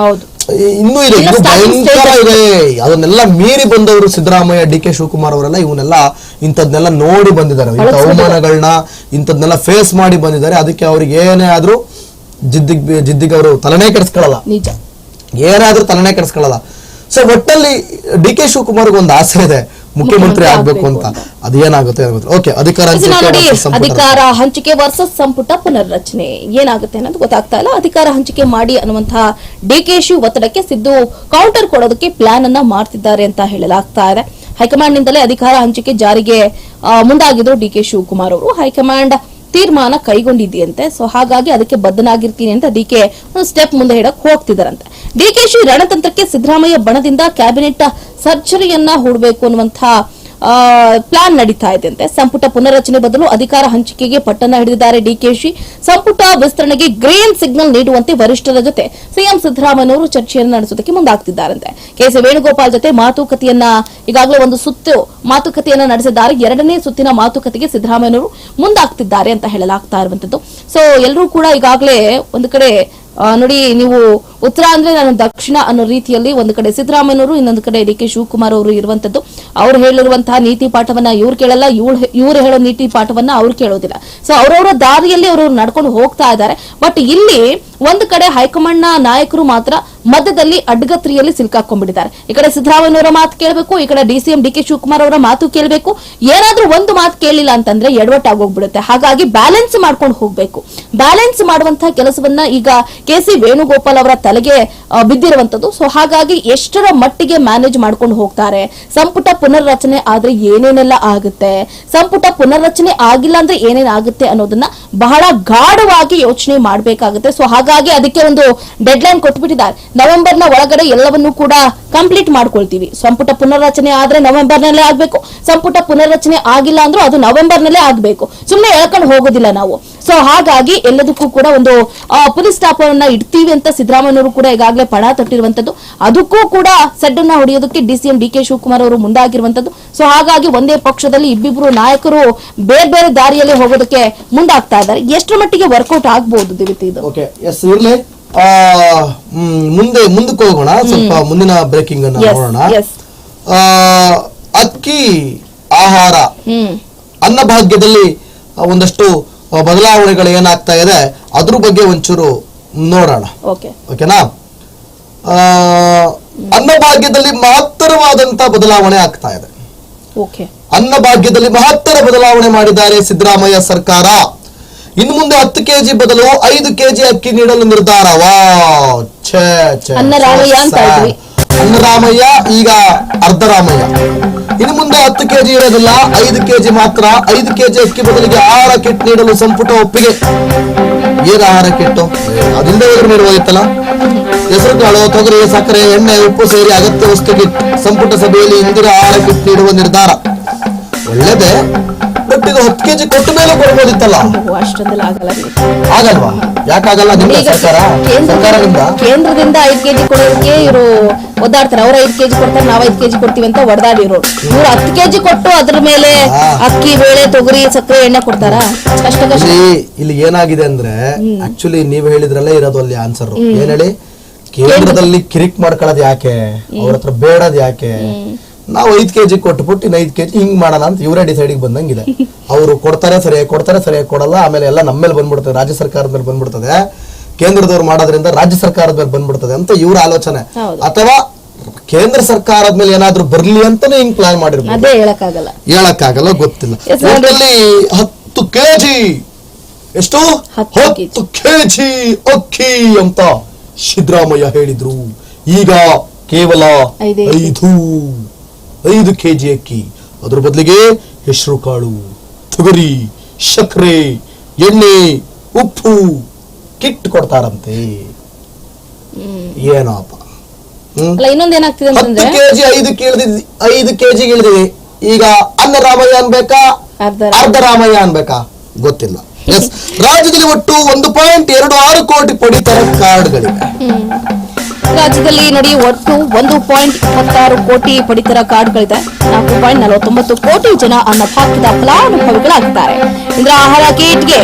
ಇನ್ನೂ ಇದೆ ಇದು ಭಯಂಕರ ಇದೆ. ಅದನ್ನೆಲ್ಲ ಮೀರಿ ಬಂದವರು ಸಿದ್ದರಾಮಯ್ಯ ಡಿ ಕೆ ಶಿವಕುಮಾರ್ ಅವರೆಲ್ಲ ಇವನ್ನೆಲ್ಲ ಇಂಥದ್ನೆಲ್ಲ ನೋಡಿ ಬಂದಿದ್ದಾರೆ. ಇಂಥ. ಅವಮಾನಗಳನ್ನ ಇಂಥದ್ನೆಲ್ಲ ಫೇಸ್ ಮಾಡಿ ಬಂದಿದ್ದಾರೆ. ಅದಕ್ಕೆ ಅವ್ರಿಗೆ ಏನೇ ಆದ್ರೂ ಜಿದ್ದಿಗ್ ಜಿದ್ದಿಗೆ ಅವರು ತಲೆನೇ ಕೆಡಿಸ್ಕೊಳ್ಳಲ್ಲ. ನಿಜ. ಏನಾದ್ರೂ ತಲೆನೇ ಕೆಡಿಸ್ಕೊಳ್ಳಲ್ಲ. ಸೊ ಒಟ್ಟಲ್ಲಿ ಡಿ ಕೆ ಶಿವಕುಮಾರ್ಗೆ ಒಂದು ಆಸೆ ಇದೆ. ಮುಖ್ಯಮಂತ್ರಿ ಆಗ್ಬೇಕು ಅಂತ. ಅದೇನಾಗುತ್ತೆ ಓಕೆ ಅಧಿಕಾರ ನೋಡಿ ಅಧಿಕಾರ ಹಂಚಿಕೆ ವರ್ಸಸ್ ಸಂಪುಟ ಪುನರ್ರಚನೆ. ಏನಾಗುತ್ತೆ ಅನ್ನೋದು ಗೊತ್ತಾಗ್ತಾ ಇಲ್ಲ. ಅಧಿಕಾರ ಹಂಚಿಕೆ ಮಾಡಿ ಅನ್ನುವಂತಹ ಡಿಕೆಶಿ ಒತ್ತಡಕ್ಕೆ ಸಿದ್ದು ಕೌಂಟರ್ ಕೊಡೋದಕ್ಕೆ ಪ್ಲಾನ್ ಅನ್ನ ಮಾಡ್ತಿದ್ದಾರೆ ಅಂತ ಹೇಳಲಾಗ್ತಾ ಇದೆ. ಹೈಕಮಾಂಡ್ ನಿಂದಲೇ ಅಧಿಕಾರ ಹಂಚಿಕೆ ಜಾರಿಗೆ ಮುಂದಾಗಿದ್ರು ಡಿ ಕೆ ಶಿವಕುಮಾರ್ ಅವರು. ಹೈಕಮಾಂಡ್ ತೀರ್ಮಾನ ಕೈಗೊಂಡಿದೆಯಂತೆ. ಸೊ ಹಾಗಾಗಿ ಅದಕ್ಕೆ ಬದ್ಧನಾಗಿರ್ತೀನಿ ಅಂತ ಡಿಕೆ ಒಂದು ಸ್ಟೆಪ್ ಮುಂದೆ ಹೇಳಕ್ ಹೋಗ್ತಿದಾರಂತೆ. ಡಿಕೆಶಿ ರಣತಂತ್ರಕ್ಕೆ ಸಿದ್ದರಾಮಯ್ಯ ಬಣದಿಂದ ಕ್ಯಾಬಿನೆಟ್ ಸರ್ಜರಿಯನ್ನ ಹೂಡಬೇಕು ಅನ್ನುವಂತಹ ಪ್ಲಾನ್ ನಡೀತಾ ಇದೆಯಂತೆ ಸಂಪುಟ ಪುನರ್ರಚನೆ ಬದಲು ಅಧಿಕಾರ ಹಂಚಿಕೆಗೆ ಪಟ್ಟಣ ಹಿಡಿದಿದ್ದಾರೆ ಡಿಕೆಶಿ ಸಂಪುಟ ವಿಸ್ತರಣೆಗೆ ಗ್ರೀನ್ ಸಿಗ್ನಲ್ ನೀಡುವಂತೆ ವರಿಷ್ಠರ ಜೊತೆ ಸಿಎಂ ಸಿದ್ದರಾಮಯ್ಯವರು ಚರ್ಚೆಯನ್ನು ನಡೆಸುವುದಕ್ಕೆ ಮುಂದಾಗ್ತಿದ್ದಾರಂತೆ. ಕೆಸಿ ವೇಣುಗೋಪಾಲ್ ಜೊತೆ ಮಾತುಕತೆಯನ್ನ, ಈಗಾಗಲೇ ಒಂದು ಸುತ್ತು ಮಾತುಕತೆಯನ್ನ ನಡೆಸಿದ್ದಾರೆ. ಎರಡನೇ ಸುತ್ತಿನ ಮಾತುಕತೆಗೆ ಸಿದ್ದರಾಮಯ್ಯವರು ಮುಂದಾಗ್ತಿದ್ದಾರೆ ಅಂತ ಹೇಳಲಾಗ್ತಾ ಇರುವಂತದ್ದು. ಸೊ ಎಲ್ಲರೂ ಕೂಡ ಈಗಾಗಲೇ ಒಂದು ಕಡೆ ನೋಡಿ, ನೀವು ಉತ್ತರ ಅಂದ್ರೆ ನಾನು ದಕ್ಷಿಣ ಅನ್ನೋ ರೀತಿಯಲ್ಲಿ ಒಂದು ಕಡೆ ಸಿದ್ದರಾಮಯ್ಯನವರು, ಇನ್ನೊಂದು ಕಡೆ ಡಿ ಕೆ ಶಿವಕುಮಾರ್ ಅವರು ಇರುವಂತದ್ದು ಅವ್ರು ಹೇಳಿರುವಂತಹ ನೀತಿ ಪಾಠವನ್ನ ಇವ್ರು ಕೇಳಲ್ಲ ಇವ್ರು ಇವ್ರು ಹೇಳೋ ನೀತಿ ಪಾಠವನ್ನ ಅವ್ರು ಕೇಳೋದಿಲ್ಲ. ಸೊ ಅವರವರ ದಾರಿಯಲ್ಲಿ ಅವರು ನಡ್ಕೊಂಡು ಹೋಗ್ತಾ ಇದ್ದಾರೆ. ಬಟ್ ಇಲ್ಲಿ ಒಂದು ಕಡೆ ಹೈಕಮಾಂಡ್ನ ನಾಯಕರು ಮಾತ್ರ ಮಧ್ಯದಲ್ಲಿ ಅಡ್ಡಗತ್ರಿಯಲ್ಲಿ ಸಿಲ್ಕಾಕೊಂಡ್ಬಿಟ್ಟಿದ್ದಾರೆ ಈ ಕಡೆ ಸಿದ್ದರಾಮಯ್ಯನವರ ಮಾತು ಕೇಳಬೇಕು, ಈ ಕಡೆ ಡಿಸಿಎಂ ಡಿ ಕೆ ಶಿವಕುಮಾರ್ ಅವರ ಮಾತು ಕೇಳಬೇಕು. ಏನಾದ್ರೂ ಒಂದು ಮಾತು ಕೇಳಿಲ್ಲ ಅಂತಂದ್ರೆ ಎಡವಟ್ಟಾಗೋಗ್ಬಿಡುತ್ತೆ ಹಾಗಾಗಿ ಬ್ಯಾಲೆನ್ಸ್ ಮಾಡ್ಕೊಂಡು ಹೋಗ್ಬೇಕು. ಬ್ಯಾಲೆನ್ಸ್ ಮಾಡುವಂತಹ ಕೆಲಸವನ್ನ ಈಗ ಕೆ ಸಿ ವೇಣುಗೋಪಾಲ್ ಅವರ ತಲೆಗೆ ಬಿದ್ದಿರುವಂತದ್ದು ಸೊ ಹಾಗಾಗಿ ಎಷ್ಟರ ಮಟ್ಟಿಗೆ ಮ್ಯಾನೇಜ್ ಮಾಡ್ಕೊಂಡು ಹೋಗ್ತಾರೆ. ಸಂಪುಟ ಪುನರ್ರಚನೆ ಆದ್ರೆ ಏನೇನೆಲ್ಲ ಆಗುತ್ತೆ? ಸಂಪುಟ ಪುನರ್ರಚನೆ ಆಗಿಲ್ಲ ಅಂದ್ರೆ ಏನೇನಾಗುತ್ತೆ ಅನ್ನೋದನ್ನ ಬಹಳ ಗಾಢವಾಗಿ ಯೋಚನೆ ಮಾಡಬೇಕಾಗುತ್ತೆ. ಸೊ ಹಾಗಾಗಿ ಹಾಗಾಗಿ ಅದಕ್ಕೆ ಒಂದು ಡೆಡ್ ಲೈನ್ ಕೊಟ್ಬಿಟ್ಟಿದ್ದಾರೆ. ನವೆಂಬರ್ನ ಒಳಗಡೆ ಎಲ್ಲವನ್ನೂ ಕೂಡ ಕಂಪ್ಲೀಟ್ ಮಾಡ್ಕೊಳ್ತೀವಿ. ಸಂಪುಟ ಪುನರ್ರಚನೆ ಆದ್ರೆ ನವೆಂಬರ್ ನಲ್ಲೇ ಆಗ್ಬೇಕು. ಸಂಪುಟ ಪುನರ್ರಚನೆ ಆಗಿಲ್ಲ ಅಂದ್ರೂ ಅದು ನವೆಂಬರ್ ನಲ್ಲೇ ಆಗ್ಬೇಕು. ಸುಮ್ಮನೆ ಹೇಳ್ಕೊಂಡು ಹೋಗೋದಿಲ್ಲ ನಾವು. ಸೊ ಹಾಗಾಗಿ ಎಲ್ಲದಕ್ಕೂ ಕೂಡ ಒಂದು ಪುಲಿಸ್ ಸ್ಟಾಪ್ ಇಡ್ತೀವಿ ಅಂತ ಸಿದ್ದರಾಮಯ್ಯನವರು ಕೂಡ ಈಗಾಗಲೇ ಪಣ ತೊಟ್ಟಿರುವಂತದ್ದು ಅದಕ್ಕೂ ಕೂಡ ಸೆಡ್ಡನ್ನ ಹೊಡೆಯೋದಕ್ಕೆ ಡಿಸಿಎಂ ಡಿ ಕೆ ಶಿವಕುಮಾರ್ ಅವರು ಮುಂದಾಗಿರುವಂತದ್ದು ಸೊ ಹಾಗಾಗಿ ಒಂದೇ ಪಕ್ಷದಲ್ಲಿ ಇಬ್ಬಿಬ್ರು ನಾಯಕರು ಬೇರೆ ಬೇರೆ ದಾರಿಯಲ್ಲಿ ಹೋಗೋದಕ್ಕೆ ಮುಂದಾಗ್ತಾ ಇದ್ದಾರೆ. ಎಷ್ಟರ ಮಟ್ಟಿಗೆ ವರ್ಕೌಟ್ ಆಗ್ಬಹುದು ದಿವಿತಿ ಇದು? ಮುಂದೆ ಮುಂದಕ್ಕೆ ಹೋಗೋಣ. ಸ್ವಲ್ಪ ಮುಂದಿನ ಬ್ರೇಕಿಂಗ್ ಅನ್ನ ನೋಡೋಣ. ಅಕ್ಕಿ ಆಹಾರ. ಹ್ಮ್. ಅನ್ನಭಾಗ್ಯದಲ್ಲಿ ಒಂದಷ್ಟು ಬದಲಾವಣೆಗಳು ಏನಾಗ್ತಾ ಇದೆ ಅದ್ರ ಬಗ್ಗೆ ಒಂಚೂರು ನೋಡೋಣ. ಓಕೆ ಓಕೆನಾ ಅನ್ನಭಾಗ್ಯದಲ್ಲಿ ಮಹತ್ತರವಾದಂತ ಬದಲಾವಣೆ ಆಗ್ತಾ ಇದೆ. ಅನ್ನಭಾಗ್ಯದಲ್ಲಿ ಮಹತ್ತರ ಬದಲಾವಣೆ ಮಾಡಿದ್ದಾರೆ ಸಿದ್ದರಾಮಯ್ಯ ಸರ್ಕಾರ. ಇನ್ನು ಮುಂದೆ ಹತ್ತು ಕೆಜಿ ಬದಲು ಐದು ಕೆಜಿ ಅಕ್ಕಿ ನೀಡಲು ನಿರ್ಧಾರ. ವಾ ಛೇ ಛೇ ಅನ್ನರಾಮಯ್ಯ. ಈಗ ಅರ್ಧರಾಮಯ್ಯ. ಇನ್ನು ಮುಂದೆ ಹತ್ತು ಕೆಜಿ ಇರೋದಿಲ್ಲ ಐದು ಕೆಜಿ ಮಾತ್ರ. ಐದು ಕೆಜಿ ಅಕ್ಕಿ ಬದಲಿಗೆ ಆಹಾರ ಕಿಟ್ ನೀಡಲು ಸಂಪುಟ ಒಪ್ಪಿಗೆ. ಏನು ಆಹಾರ ಕಿಟ್ಟು? ಅದಿಲ್ಲದೆ ಹೋದ್ರೆ ನೀಡುವಾಗಿತ್ತಲ್ಲ ಹೆಸರು ಕಾಳು ತೊಗರಿ ಸಕ್ಕರೆ ಎಣ್ಣೆ ಉಪ್ಪು ಸೇರಿ ಅಗತ್ಯ ವಸ್ತು ಕಿಟ್ ಸಂಪುಟ ಸಭೆಯಲ್ಲಿ ಇಂದಿನ ಆಹಾರ ಕಿಟ್ ನೀಡುವ ನಿರ್ಧಾರ. ಒಳ್ಳೇದೇ ಬಟ್ ಇದು ಹತ್ತು ಕೆಜಿ ಕೊಟ್ಟ ಮೇಲೆ ಕೊಡ್ಬೋದಿತ್ತಲ್ಲ. ಓ, ಅಷ್ಟೊಂದೆಲ್ಲ ಆಗಲ್ಲ ಆಗಲ್ವಾ? ಯಾಕಾಗಲ್ಲ ನಿಮ್ಮ ಸರ್ಕಾರ? ಸರ್ಕಾರದಿಂದ? ಕೇಂದ್ರದಿಂದ ಐದು ಐದ್ ಕೆಜಿ ಕೊಡೋದಕ್ಕೆ ಇವರು ಒದ್ದಾಡ್ತಾರೆ ಅವ್ರ ಐದ್ ಕೆಜಿ ಕೊಡ್ತಾರೆ ನಾವ್ ಐದ್ ಕೆಜಿ ಕೊಡ್ತೀವಿ ಅಂತ ಒಡದಾಡಿರೋರು ಇವ್ರು ಹತ್ತು ಕೆಜಿ ಕೊಟ್ಟು ಅದ್ರ ಮೇಲೆ ಅಕ್ಕಿ ಬೇಳೆ ತೊಗರಿ ಸಕ್ಕರೆ ಎಣ್ಣೆ ಕೊಡ್ತಾರ? ಕಷ್ಟ ಕಷ್ಟ. ಇಲ್ಲಿ ಇಲ್ಲಿ ಏನಾಗಿದೆ ಅಂದ್ರೆ ಆಕ್ಚುಲಿ ನೀವ್ ಹೇಳಿದ್ರಲ್ಲೇ ಇರೋದು ಅಲ್ಲಿ ಆನ್ಸರ್ ಏನ್ ಹೇಳಿ? ಕೇಂದ್ರದಲ್ಲಿ ಕಿರಿಕ್ ಮಾಡ್ಕೊಳ್ಳೋದು ಯಾಕೆ? ಅವ್ರ ಹತ್ರ ಬೇಡದ್ ಯಾಕೆ? ನಾವು ಐದ್ ಕೆಜಿ ಕೊಟ್ಬಿಟ್ಟು ಇನ್ನು ಐದ್ ಕೆಜಿ ಹಿಂಗ್ ಮಾಡಲ್ಲ ಅಂತ ಇವರೇ ಡಿಸೈಡ್ ಬಂದಂಗಿದೆ. [LAUGHS] ಅವರು ಕೊಡ್ತಾರೆ ಸರಿಯಾಗಿ ಕೊಡ್ತಾರೆ ಸರಿಯಾಗಿ ಕೊಡಲ್ಲ. ಆಮೇಲೆ ಎಲ್ಲ ನಮ್ಮ ಮೇಲೆ ಬಂದ್ಬಿಡ್ತದೆ ರಾಜ್ಯ ಸರ್ಕಾರದ ಮೇಲೆ ಬಂದ್ಬಿಡ್ತದೆ. ಕೇಂದ್ರದವ್ರು ಮಾಡೋದ್ರಿಂದ ರಾಜ್ಯ ಸರ್ಕಾರದ ಮೇಲೆ ಬಂದ್ಬಿಡ್ತದೆ ಅಂತ ಇವ್ರ ಆಲೋಚನೆ. ಅಥವಾ ಕೇಂದ್ರ ಸರ್ಕಾರದ ಮೇಲೆ ಏನಾದ್ರೂ ಬರ್ಲಿ ಅಂತಾನೆ ಹಿಂಗ್ ಪ್ಲಾನ್ ಮಾಡಿರ್ಬೋದು. ಹೇಳಕ್ಕಾಗಲ್ಲ. ಗೊತ್ತಿಲ್ಲ. ಹತ್ತು ಕೆಜಿ ಎಷ್ಟು? ಹತ್ತು ಕೆಜಿ. ಅಕ್ಕಿ ಅಂತ ಸಿದ್ದರಾಮಯ್ಯ ಹೇಳಿದ್ರು. ಈಗ ಕೇವಲ ಐದೇ. ಐದು ಐದು ಕೆಜಿ ಅಕ್ಕಿ. ಅದ್ರ ಬದಲಿಗೆ ಹೆಸರು ಕಾಳು ತೊಗರಿ ಸಕ್ಕರೆ ಎಣ್ಣೆ ಉಪ್ಪು ಕಿಟ್ ಕೊಡ್ತಾರಂತೆ. ಏನೋಪ್ಪ ಅಪ್ಪ ಅಲ್ಲ ಇನ್ನೊಂದು ಏನಾಗ್ತಿದೆ ಹತ್ತು ಅಂತಂದ್ರೆ ಕೆಜಿ ಐದು ಇಳಿದಿದ್ವಿ ಐದು ಕೆಜಿ ಇಳಿದಿದೆ ಈಗ ಅನ್ನರಾಮಯ್ಯ ಅನ್ಬೇಕಾ? ಅರ್ಧ ಅರ್ಧ ರಾಮಯ್ಯ ಅನ್ಬೇಕಾ? ಗೊತ್ತಿಲ್ಲ. ಎಸ್ ರಾಜ್ಯದಲ್ಲಿ ಒಟ್ಟು ಒಂದು ಪಾಯಿಂಟ್ ಎರಡು ಆರು ಕೋಟಿ ಪಡಿತರ ಕಾರ್ಡ್ಗಳಿವೆ. ರಾಜ್ಯದಲ್ಲಿ ನೋಡಿ ಒಟ್ಟು ಒಂದು ಪಾಯಿಂಟ್ ಇಪ್ಪತ್ತಾರು ಕೋಟಿ ಪಡಿತರ ಕಾರ್ಡ್ಗಳಿದೆ. ನಾಲ್ಕು ಪಾಯಿಂಟ್ ನಲವತ್ತೊಂಬತ್ತು ಕೋಟಿ ಜನ ಅನ್ನಭಾಗ್ಯದ ಫಲಾನುಭವಿಗಳಾಗಿದ್ದಾರೆ. ಇಂದ್ರ ಆಹಾರ ಕಿಟ್ಗೆ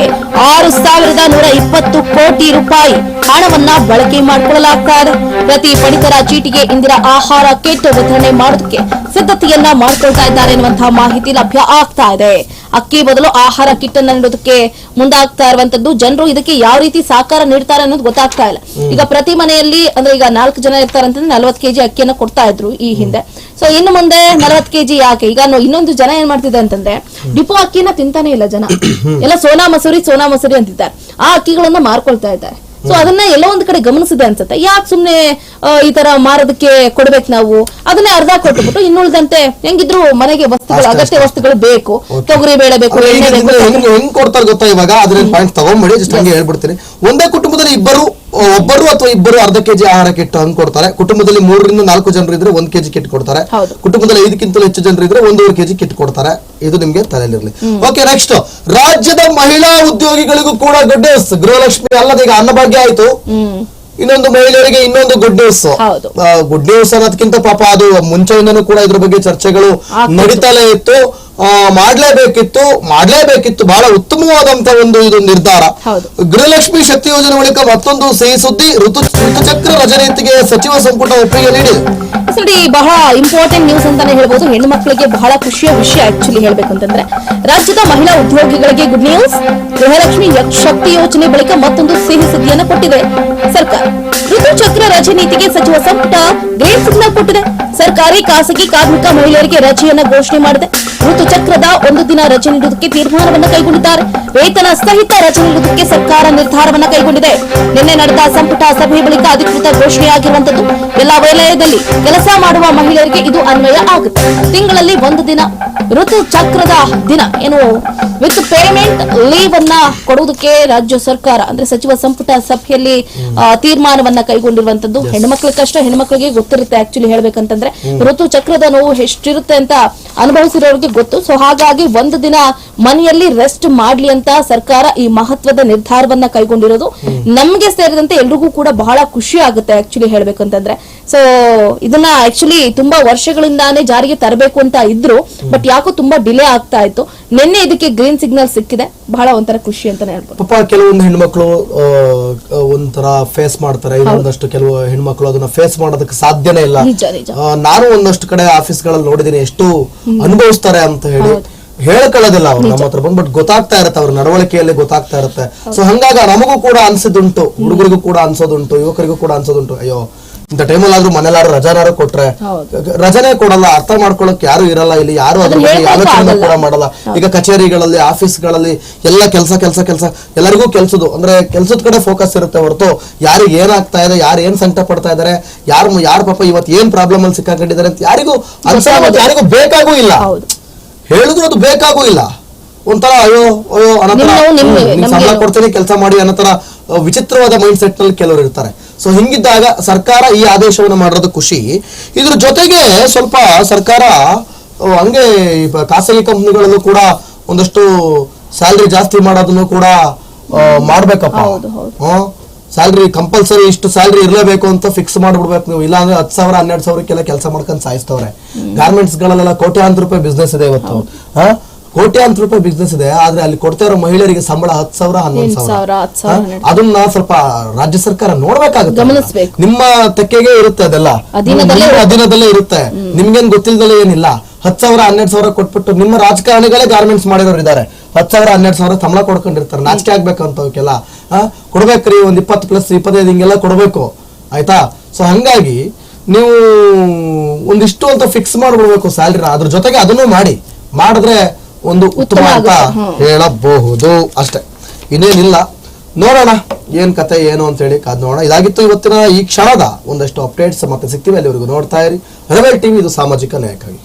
ಆರು ಸಾವಿರದ ನೂರ ಇಪ್ಪತ್ತು ಕೋಟಿ ರೂಪಾಯಿ ಹಣವನ್ನ ಬಳಕೆ ಮಾಡಿಕೊಳ್ಳಲಾಗ್ತಾ ಇದೆ ಪ್ರತಿ ಪಡಿತರ ಚೀಟಿಗೆ ಇಂದಿರಾ ಆಹಾರ ಕಿಟ್ ವಿತರಣೆ ಮಾಡೋದಕ್ಕೆ ಸಿದ್ಧತೆಯನ್ನ ಮಾಡಿಕೊಳ್ತಾ ಇದ್ದಾರೆ ಎನ್ನುವಂತಹ ಮಾಹಿತಿ ಲಭ್ಯ ಆಗ್ತಾ ಇದೆ. ಅಕ್ಕಿ ಬದಲು ಆಹಾರ ಕಿಟ್ ಅನ್ನ ನೀಡೋದಕ್ಕೆ ಮುಂದಾಗ್ತಾ ಇರುವಂತದ್ದು. ಜನರು ಇದಕ್ಕೆ ಯಾವ ರೀತಿ ಸಹಕಾರ ನೀಡ್ತಾರೆ ಅನ್ನೋದು ಗೊತ್ತಾಗ್ತಾ ಇಲ್ಲ. ಈಗ ಪ್ರತಿ ಮನೆಯಲ್ಲಿ ಅಂದ್ರೆ ಈಗ ನಾಲ್ಕು ಜನ ಇರ್ತಾರೆ ಅಂತಂದ್ರೆ ನಲ್ವತ್ತು ಕೆಜಿ ಅಕ್ಕಿಯನ್ನು ಕೊಡ್ತಾ ಇದ್ರು ಈ ಹಿಂದೆ. ಸೊ ಇನ್ನು ಮುಂದೆ ನಲವತ್ತು ಕೆಜಿ ಯಾಕೆ? ಈಗ ಇನ್ನೊಂದು ಜನ ಏನ್ ಮಾಡ್ತಿದೆ ಅಂತಂದ್ರೆ ಡಿಪೋ ಅಕ್ಕಿನ ತಿಂತಾನೆ ಇಲ್ಲ ಜನ. ಎಲ್ಲ ಸೋನಾ ಮಸೂರಿ ಸೋನಾ ಮಸೂರಿ ಅಂತಿದ್ದಾರೆ. ಆ ಅಕ್ಕಿಗಳನ್ನ ಮಾರ್ಕೊಳ್ತಾ ಇದ್ದಾರೆ. ಸೊ ಅದನ್ನ ಎಲ್ಲ ಒಂದ್ ಕಡೆ ಗಮನಿಸಿದೆ ಅನ್ಸುತ್ತೆ. ಯಾಕೆ ಸುಮ್ನೆ ಈ ತರ ಮಾರೋದಕ್ಕೆ ಕೊಡ್ಬೇಕು ನಾವು? ಅದನ್ನೇ ಅರ್ಧ ಕೊಟ್ಬಿಟ್ಟು ಇನ್ನುಳಿದಂತೆ ಹೆಂಗಿದ್ರು ಮನೆಗೆ ವಸ್ತುಗಳು ಅಗತ್ಯ ವಸ್ತುಗಳು ಬೇಕು. ತೊಗರಿ ಬೇಳೆ ಬೇಕು ಅಂದ್ರೆ ಎಣ್ಣೆ ಬೇಕು. ಹೆಂಗ್ ಕೊಡ್ತಾರ ಕೊಡ್ತಾರೆ ಗೊತ್ತಾ ಇವಾಗ? ಅದ್ರ ಪಾಯಿಂಟ್ ತಗೊಂಡ್ಬಿಡಿ ಜಸ್ಟ್ ಹಂಗೆ ಹೇಳ್ಬಿಡ್ತೀನಿ. ಒಂದೇ ಕುಟುಂಬದಲ್ಲಿ ಇಬ್ಬರು ಒಬ್ಬರು ಅಥವಾ ಇಬ್ಬರು ಅರ್ಧ ಕೆಜಿ ಆಹಾರ ಕಿಟ್ ಹಂಗ್ ಕೊಡ್ತಾರೆ. ಕುಟುಂಬದಲ್ಲಿ ಮೂರರಿಂದ ನಾಲ್ಕು ಜನರು ಇದ್ರೆ ಒಂದ್ ಕೆಜಿ ಕಿಟ್ ಕೊಡ್ತಾರೆ. ಕುಟುಂಬದಲ್ಲಿ ಐದಕ್ಕಿಂತಲೂ ಹೆಚ್ಚು ಜನರು ಇದ್ರೆ ಒಂದೂವರೆ ಕೆಜಿ ಕಿಟ್ ಕೊಡ್ತಾರೆ. ಇದು ನಿಮ್ಗೆ ತಲೆಯಲ್ಲಿರ್ಲಿ. ಓಕೆ ನೆಕ್ಸ್ಟ್ ರಾಜ್ಯದ ಮಹಿಳಾ ಉದ್ಯೋಗಿಗಳಿಗೂ ಕೂಡ ಗುಡ್ ನ್ಯೂಸ್ ಗೃಹಲಕ್ಷ್ಮಿ ಅಲ್ಲದೆ ಈಗ ಅನ್ನಭಾಗ್ಯ ಆಯ್ತು. ಇನ್ನೊಂದು ಮಹಿಳೆಯರಿಗೆ ಇನ್ನೊಂದು ಗುಡ್ ನ್ಯೂಸ್. ಗುಡ್ ನ್ಯೂಸ್ ಅನ್ನೋದಕ್ಕಿಂತ ಪಾಪ ಅದು ಮುಂಚೆಯಿಂದನೂ ಕೂಡ ಇದ್ರ ಬಗ್ಗೆ ಚರ್ಚೆಗಳು ನಡೀತಾನೆ ಇತ್ತು. ಮಾಡ್ಲೇಬೇಕಿತ್ತು ಮಾಡ್ಲೇಬೇಕಿತ್ತು ಬಹಳ ಉತ್ತಮವಾದಂತ ಒಂದು ಇದು ನಿರ್ಧಾರ. ಗೃಹಲಕ್ಷ್ಮಿ ಶಕ್ತಿ ಯೋಜನೆ ಬಳಿಕ ಮತ್ತೊಂದು ಸಿಹಿ ಸುದ್ದಿ ಋತು ಋತುಚಕ್ರ ರಜನೀತಿಗೆ ಸಚಿವ ಸಂಪುಟ ಒಪ್ಪಿಗೆ ನೀಡಿದೆ ನೋಡಿ ಬಹಳ ಇಂಪಾರ್ಟೆಂಟ್ ನ್ಯೂಸ್ ಅಂತಾನೆ ಹೇಳ್ಬೋದು. ಹೆಣ್ಣು ಮಕ್ಕಳಿಗೆ ಬಹಳ ಖುಷಿಯ ವಿಷಯ ಆಕ್ಚುಲಿ ಹೇಳ್ಬೇಕು ಅಂತಂದ್ರೆ ರಾಜ್ಯದ ಮಹಿಳಾ ಉದ್ಯೋಗಿಗಳಿಗೆ ಗುಡ್ ನ್ಯೂಸ್ ಗೃಹಲಕ್ಷ್ಮಿ ಶಕ್ತಿ ಯೋಜನೆ ಬಳಿಕ ಮತ್ತೊಂದು ಸಿಹಿ ಸುದ್ದಿಯನ್ನು ಕೊಟ್ಟಿದೆ ಸರ್ಕಾರ. ಋತುಚಕ್ರ ರಜೆ ನೀತಿಗೆ ಸಚಿವ ಸಂಪುಟ ಗ್ರೀನ್ ಸಿಗ್ನಲ್ ಕೊಟ್ಟಿದೆ. ಸರ್ಕಾರಿ ಖಾಸಗಿ ಕಾರ್ಮಿಕ ಮಹಿಳೆಯರಿಗೆ ರಜೆಯನ್ನು ಘೋಷಣೆ ಮಾಡಿದೆ. ಋತುಚಕ್ರದ ಒಂದು ದಿನ ರಜೆ ನೀಡುವುದಕ್ಕೆ ತೀರ್ಮಾನವನ್ನು ಕೈಗೊಂಡಿದ್ದಾರೆ. ವೇತನ ಸಹಿತ ರಜೆ ನೀಡುವುದಕ್ಕೆ ಸರ್ಕಾರ ನಿರ್ಧಾರವನ್ನು ಕೈಗೊಂಡಿದೆ. ನಿನ್ನೆ ನಡೆದ ಸಂಪುಟ ಸಭೆ ಬಳಿಕ ಅಧಿಕೃತ ಘೋಷಣೆಯಾಗಿರುವಂತದ್ದು ಎಲ್ಲಾ ವಲಯದಲ್ಲಿ ಕೆಲಸ ಮಾಡುವ ಮಹಿಳೆಯರಿಗೆ ಇದು ಅನ್ವಯ ಆಗುತ್ತೆ. ತಿಂಗಳಲ್ಲಿ ಒಂದು ದಿನ ಋತು ಚಕ್ರದ ದಿನ ಏನು? ವಿತ್ ಪೇಮೆಂಟ್ ಲೀವ್ ಅನ್ನ ಕೊಡುವುದಕ್ಕೆ ರಾಜ್ಯ ಸರ್ಕಾರ ಅಂದ್ರೆ ಸಚಿವ ಸಂಪುಟ ಸಭೆಯಲ್ಲಿ ತೀರ್ಮಾನವನ್ನ ಕೈಗೊಂಡಿರುವಂತದ್ದು ಹೆಣ್ಮಕ್ಳ ಕಷ್ಟ ಹೆಣ್ಮಕ್ಳಿಗೆ ಗೊತ್ತಿರುತ್ತೆ ಆಕ್ಚುಲಿ ಹೇಳ್ಬೇಕಂತಂದ್ರೆ. ಋತು ಚಕ್ರದ ನೋವು ಎಷ್ಟಿರುತ್ತೆ ಅಂತ ಅನುಭವಿಸಿರೋರಿಗೆ ಗೊತ್ತು. ಸೊ ಹಾಗಾಗಿ ಒಂದು ದಿನ ಮನೆಯಲ್ಲಿ ರೆಸ್ಟ್ ಮಾಡ್ಲಿ ಅಂತ ಸರ್ಕಾರ ಈ ಮಹತ್ವದ ನಿರ್ಧಾರವನ್ನ ಕೈಗೊಂಡಿರೋದು. ನಮ್ಗೆ ಸೇರಿದಂತೆ ಎಲ್ರಿಗೂ ಕೂಡ ಬಹಳ ಖುಷಿ ಆಗುತ್ತೆ ಆಕ್ಚುಲಿ ಹೇಳ್ಬೇಕಂತಂದ್ರೆ. ಸೊ ಇದನ್ನ ಆಕ್ಚುಲಿ ತುಂಬಾ ವರ್ಷಗಳಿಂದಾನೇ ಜಾರಿಗೆ ತರಬೇಕು ಅಂತ ಇದ್ರು. ಬಟ್ ಯಾಕೋ ತುಂಬಾ ಡಿಲೇ ಆಗ್ತಾ ಇತ್ತು. ನಿನ್ನೆ ಇದಕ್ಕೆ ಗ್ರೀನ್ ಸಿಗ್ನಲ್ ಸಿಕ್ಕಿದೆ. ಬಹಳ ಒಂಥರ ಖುಷಿ ಅಂತಾನೆ ಹೇಳ್ಬೋದು. ಪಾಪ ಕೆಲವೊಂದು ಹೆಣ್ಮಕ್ಳು ಒಂಥರ ಫೇಸ್ ಮಾಡ್ತಾರೆ. ಇನ್ನೊಂದಷ್ಟು ಕೆಲವು ಹೆಣ್ಮಕ್ಳು ಅದನ್ನ ಫೇಸ್ ಮಾಡೋದಕ್ಕೆ ಸಾಧ್ಯನೇ ಇಲ್ಲ. ನಾನು ಒಂದಷ್ಟು ಕಡೆ ಆಫೀಸ್ಗಳಲ್ಲಿ ನೋಡಿದೀನಿ ಎಷ್ಟು ಅನುಭವಿಸ್ತಾರೆ ಅಂತ ಹೇಳಿ ಹೇಳ್ಕೊಳ್ಳೋದಿಲ್ಲ ಅವ್ರು ನಮ್ಮ ಹತ್ರ ಬಂದ್ ಬಟ್ ಗೊತ್ತಾಗ್ತಾ ಇರುತ್ತೆ ಅವ್ರ ನಡವಳಿಕೆಯಲ್ಲಿ ಗೊತ್ತಾಗ್ತಾ ಇರುತ್ತೆ. ಸೊ ಹಂಗಾಗ ನಮಗೂ ಕೂಡ ಅನ್ಸಿದುಂಟು ಹುಡುಗರಿಗೂ ಕೂಡ ಅನ್ಸೋದುಂಟು ಯುವಕರಿಗೂ ಕೂಡ ಅನ್ಸೋದುಂಟು. ಅಯ್ಯೋ ಇಂಥ ಟೈಮಲ್ಲಿ ಆದ್ರೂ ಮನೇಲಾರು ರಜಾನಾರು ಕೊಟ್ರೆ. ರಜನೆ ಕೊಡಲ್ಲ ಅರ್ಥ ಮಾಡ್ಕೊಳಕ್ ಯಾರು ಇರಲ್ಲ ಇಲ್ಲಿ ಯಾರು ಅದ್ರ ಬಗ್ಗೆ ಆಲೋಚನೆ ಕೂಡ ಮಾಡಲ್ಲ. ಈಗ ಕಚೇರಿಗಳಲ್ಲಿ ಆಫೀಸ್ಗಳಲ್ಲಿ ಎಲ್ಲ ಕೆಲಸ ಕೆಲಸ ಕೆಲಸ ಎಲ್ಲರಿಗೂ ಕೆಲ್ಸದು ಅಂದ್ರೆ ಕೆಲ್ಸದ ಕಡೆ ಫೋಕಸ್ ಇರುತ್ತೆ ಹೊರತು ಯಾರಿಗೆ ಏನಾಗ್ತಾ ಇದೆ ಯಾರು ಏನ್ ಸಂಕಟ ಪಡ್ತಾ ಇದಾರೆ ಯಾರು ಯಾರು ಪಾಪ ಇವತ್ತು ಏನ್ ಪ್ರಾಬ್ಲಮ್ ಅಲ್ಲಿ ಸಿಕ್ಕಾಕೊಂಡಿದ್ದಾರೆ ಅಂತ ಯಾರಿಗೂ ಮತ್ತೆ ಯಾರಿಗೂ ಬೇಕಾಗೂ ಇಲ್ಲ. ಹೇಳಿದ್ರು ಅದು ಬೇಕಾಗೂ ಇಲ್ಲ. ಒಂಥರ ಅಯ್ಯೋ ಅಯ್ಯೋ ಅನ್ನೋ ತರ, ಸಂಬಳ ಕೊಡ್ತೀನಿ ಕೆಲಸ ಮಾಡಿ ಅನ್ನೋ ತರ ವಿಚಿತ್ರವಾದ ಮೈಂಡ್ ಸೆಟ್ನಲ್ಲಿ ಕೆಲವರು ಇರ್ತಾರೆ. ಸೊ ಹಿಂಗಿದ್ದಾಗ ಸರ್ಕಾರ ಈ ಆದೇಶವನ್ನು ಮಾಡಿರೋದು ಖುಷಿ. ಇದ್ರ ಜೊತೆಗೆ ಸ್ವಲ್ಪ ಸರ್ಕಾರ ಹಂಗೆ ಖಾಸಗಿ ಕಂಪ್ನಿಗಳಲ್ಲೂ ಕೂಡ ಒಂದಷ್ಟು ಸ್ಯಾಲ್ರಿ ಜಾಸ್ತಿ ಮಾಡೋದನ್ನು ಕೂಡ ಮಾಡ್ಬೇಕಪ್ಪ. ಸ್ಯಾಲ್ರಿ ಕಂಪಲ್ಸರಿ ಇಷ್ಟು ಸ್ಯಾಲ್ರಿ ಇರಲೇಬೇಕು ಅಂತ ಫಿಕ್ಸ್ ಮಾಡ್ಬಿಡ್ಬೇಕು ನೀವು. ಇಲ್ಲಾಂದ್ರೆ ಹತ್ತು ಸಾವಿರ ಹನ್ನೆರಡು ಸಾವಿರಕ್ಕೆಲ್ಲ ಕೆಲಸ ಮಾಡ್ಕೊಂಡು ಸಾಯಿಸ್ತವ್ರೆ. ಗಾರ್ಮೆಂಟ್ಸ್ ಗಳಲ್ಲೆಲ್ಲ ಕೋಟ್ಯಾಂತರ ರೂಪಾಯಿ ಬಿಸ್ನೆಸ್ ಇದೆ ಇವತ್ತು. ಹಾ? ಕೋಟ್ಯಾಂತರ ರೂಪಾಯಿ ಬಿಸ್ನೆಸ್ ಇದೆ. ಆದ್ರೆ ಅಲ್ಲಿ ಕೊಡ್ತಾ ಇರೋ ಮಹಿಳೆಯರಿಗೆ ಸಂಬಳ ಹತ್ತು ಸಾವಿರ ಹನ್ನೊಂದು ಸಾವಿರ, ಸಾವಿರ ಹತ್ತು ಸಾವಿರ, ಹನ್ನೆರಡು. ಅದನ್ನ ಸ್ವಲ್ಪ ರಾಜ್ಯ ಸರ್ಕಾರ ನೋಡ್ಬೇಕಾಗುತ್ತೆ ಗಮನಿಸ್ಬೇಕು. ನಿಮ್ಮ ತೆಕ್ಕೆಗೆ ಇರುತ್ತೆ ಅದೆಲ್ಲ. ಅಧೀನದಲ್ಲೇ ನಿಮ್ಮ ಅಧೀನದಲ್ಲೇ ಇರುತ್ತೆ. ನಿಮ್ಗೇನ್ ಗೊತ್ತಿಲ್ದಲೇ ಏನಿಲ್ಲ. ಹತ್ತು ಸಾವಿರ ಹನ್ನೆರಡು ಸಾವಿರ ಕೊಟ್ಬಿಟ್ಟು ನಿಮ್ಮ ರಾಜಕಾರಣಿಗಳೇ ಗಾರ್ಮೆಂಟ್ಸ್ ಮಾಡಿರೋರು ಇದ್ದಾರೆ. ಹತ್ತು ಸಾವಿರ ಹನ್ನೆರಡು ಸಾವಿರ ಸಂಬಳ ಕೊಡ್ಕೊಂಡಿರ್ತಾರೆ. ನಾಚಿಕೆ ಆಗ್ಬೇಕು ಅಂತ ಅವಕ್ಕೆಲ್ಲ. ಆ, ಕೊಡ್ಬೇಕ್ರಿ ಒಂದ್ ಇಪ್ಪತ್ತು ಪ್ಲಸ್ ಇಪ್ಪತ್ತೈದು ಹಿಂಗೆಲ್ಲ ಕೊಡ್ಬೇಕು. ಆಯ್ತಾ? ಸೊ ಹಂಗಾಗಿ ನೀವು ಒಂದಿಷ್ಟು ಅಂತ ಫಿಕ್ಸ್ ಮಾಡ್ಬಿಡ್ಬೇಕು ಸ್ಯಾಲ್ರಿ ಅದ್ರ ಜೊತೆಗೆ ಅದನ್ನು ಮಾಡಿ. ಮಾಡಿದ್ರೆ ಒಂದು ಉತ್ತಮ ಅಂತ ಹೇಳಬಹುದು. ಅಷ್ಟೇ. ಇನ್ನೇನಿಲ್ಲ ನೋಡೋಣ ಏನ್ ಕತೆ ಏನು ಅಂತ ಹೇಳಿ ಕಾದ್ ನೋಡೋಣ. ಇದಾಗಿತ್ತು ಇವತ್ತಿನ ಈ ಕ್ಷಣದ ಒಂದಷ್ಟು ಅಪ್ಡೇಟ್ಸ್ ಮತ್ತೆ ಸಿಗ್ತೀವಿ. ಅಲ್ಲಿವರೆಗೂ ನೋಡ್ತಾ ಇರಿ. ರವೆ ಟಿವಿ ಇದು ಸಾಮಾಜಿಕ ನ್ಯಾಯಕ್ಕಾಗಿ.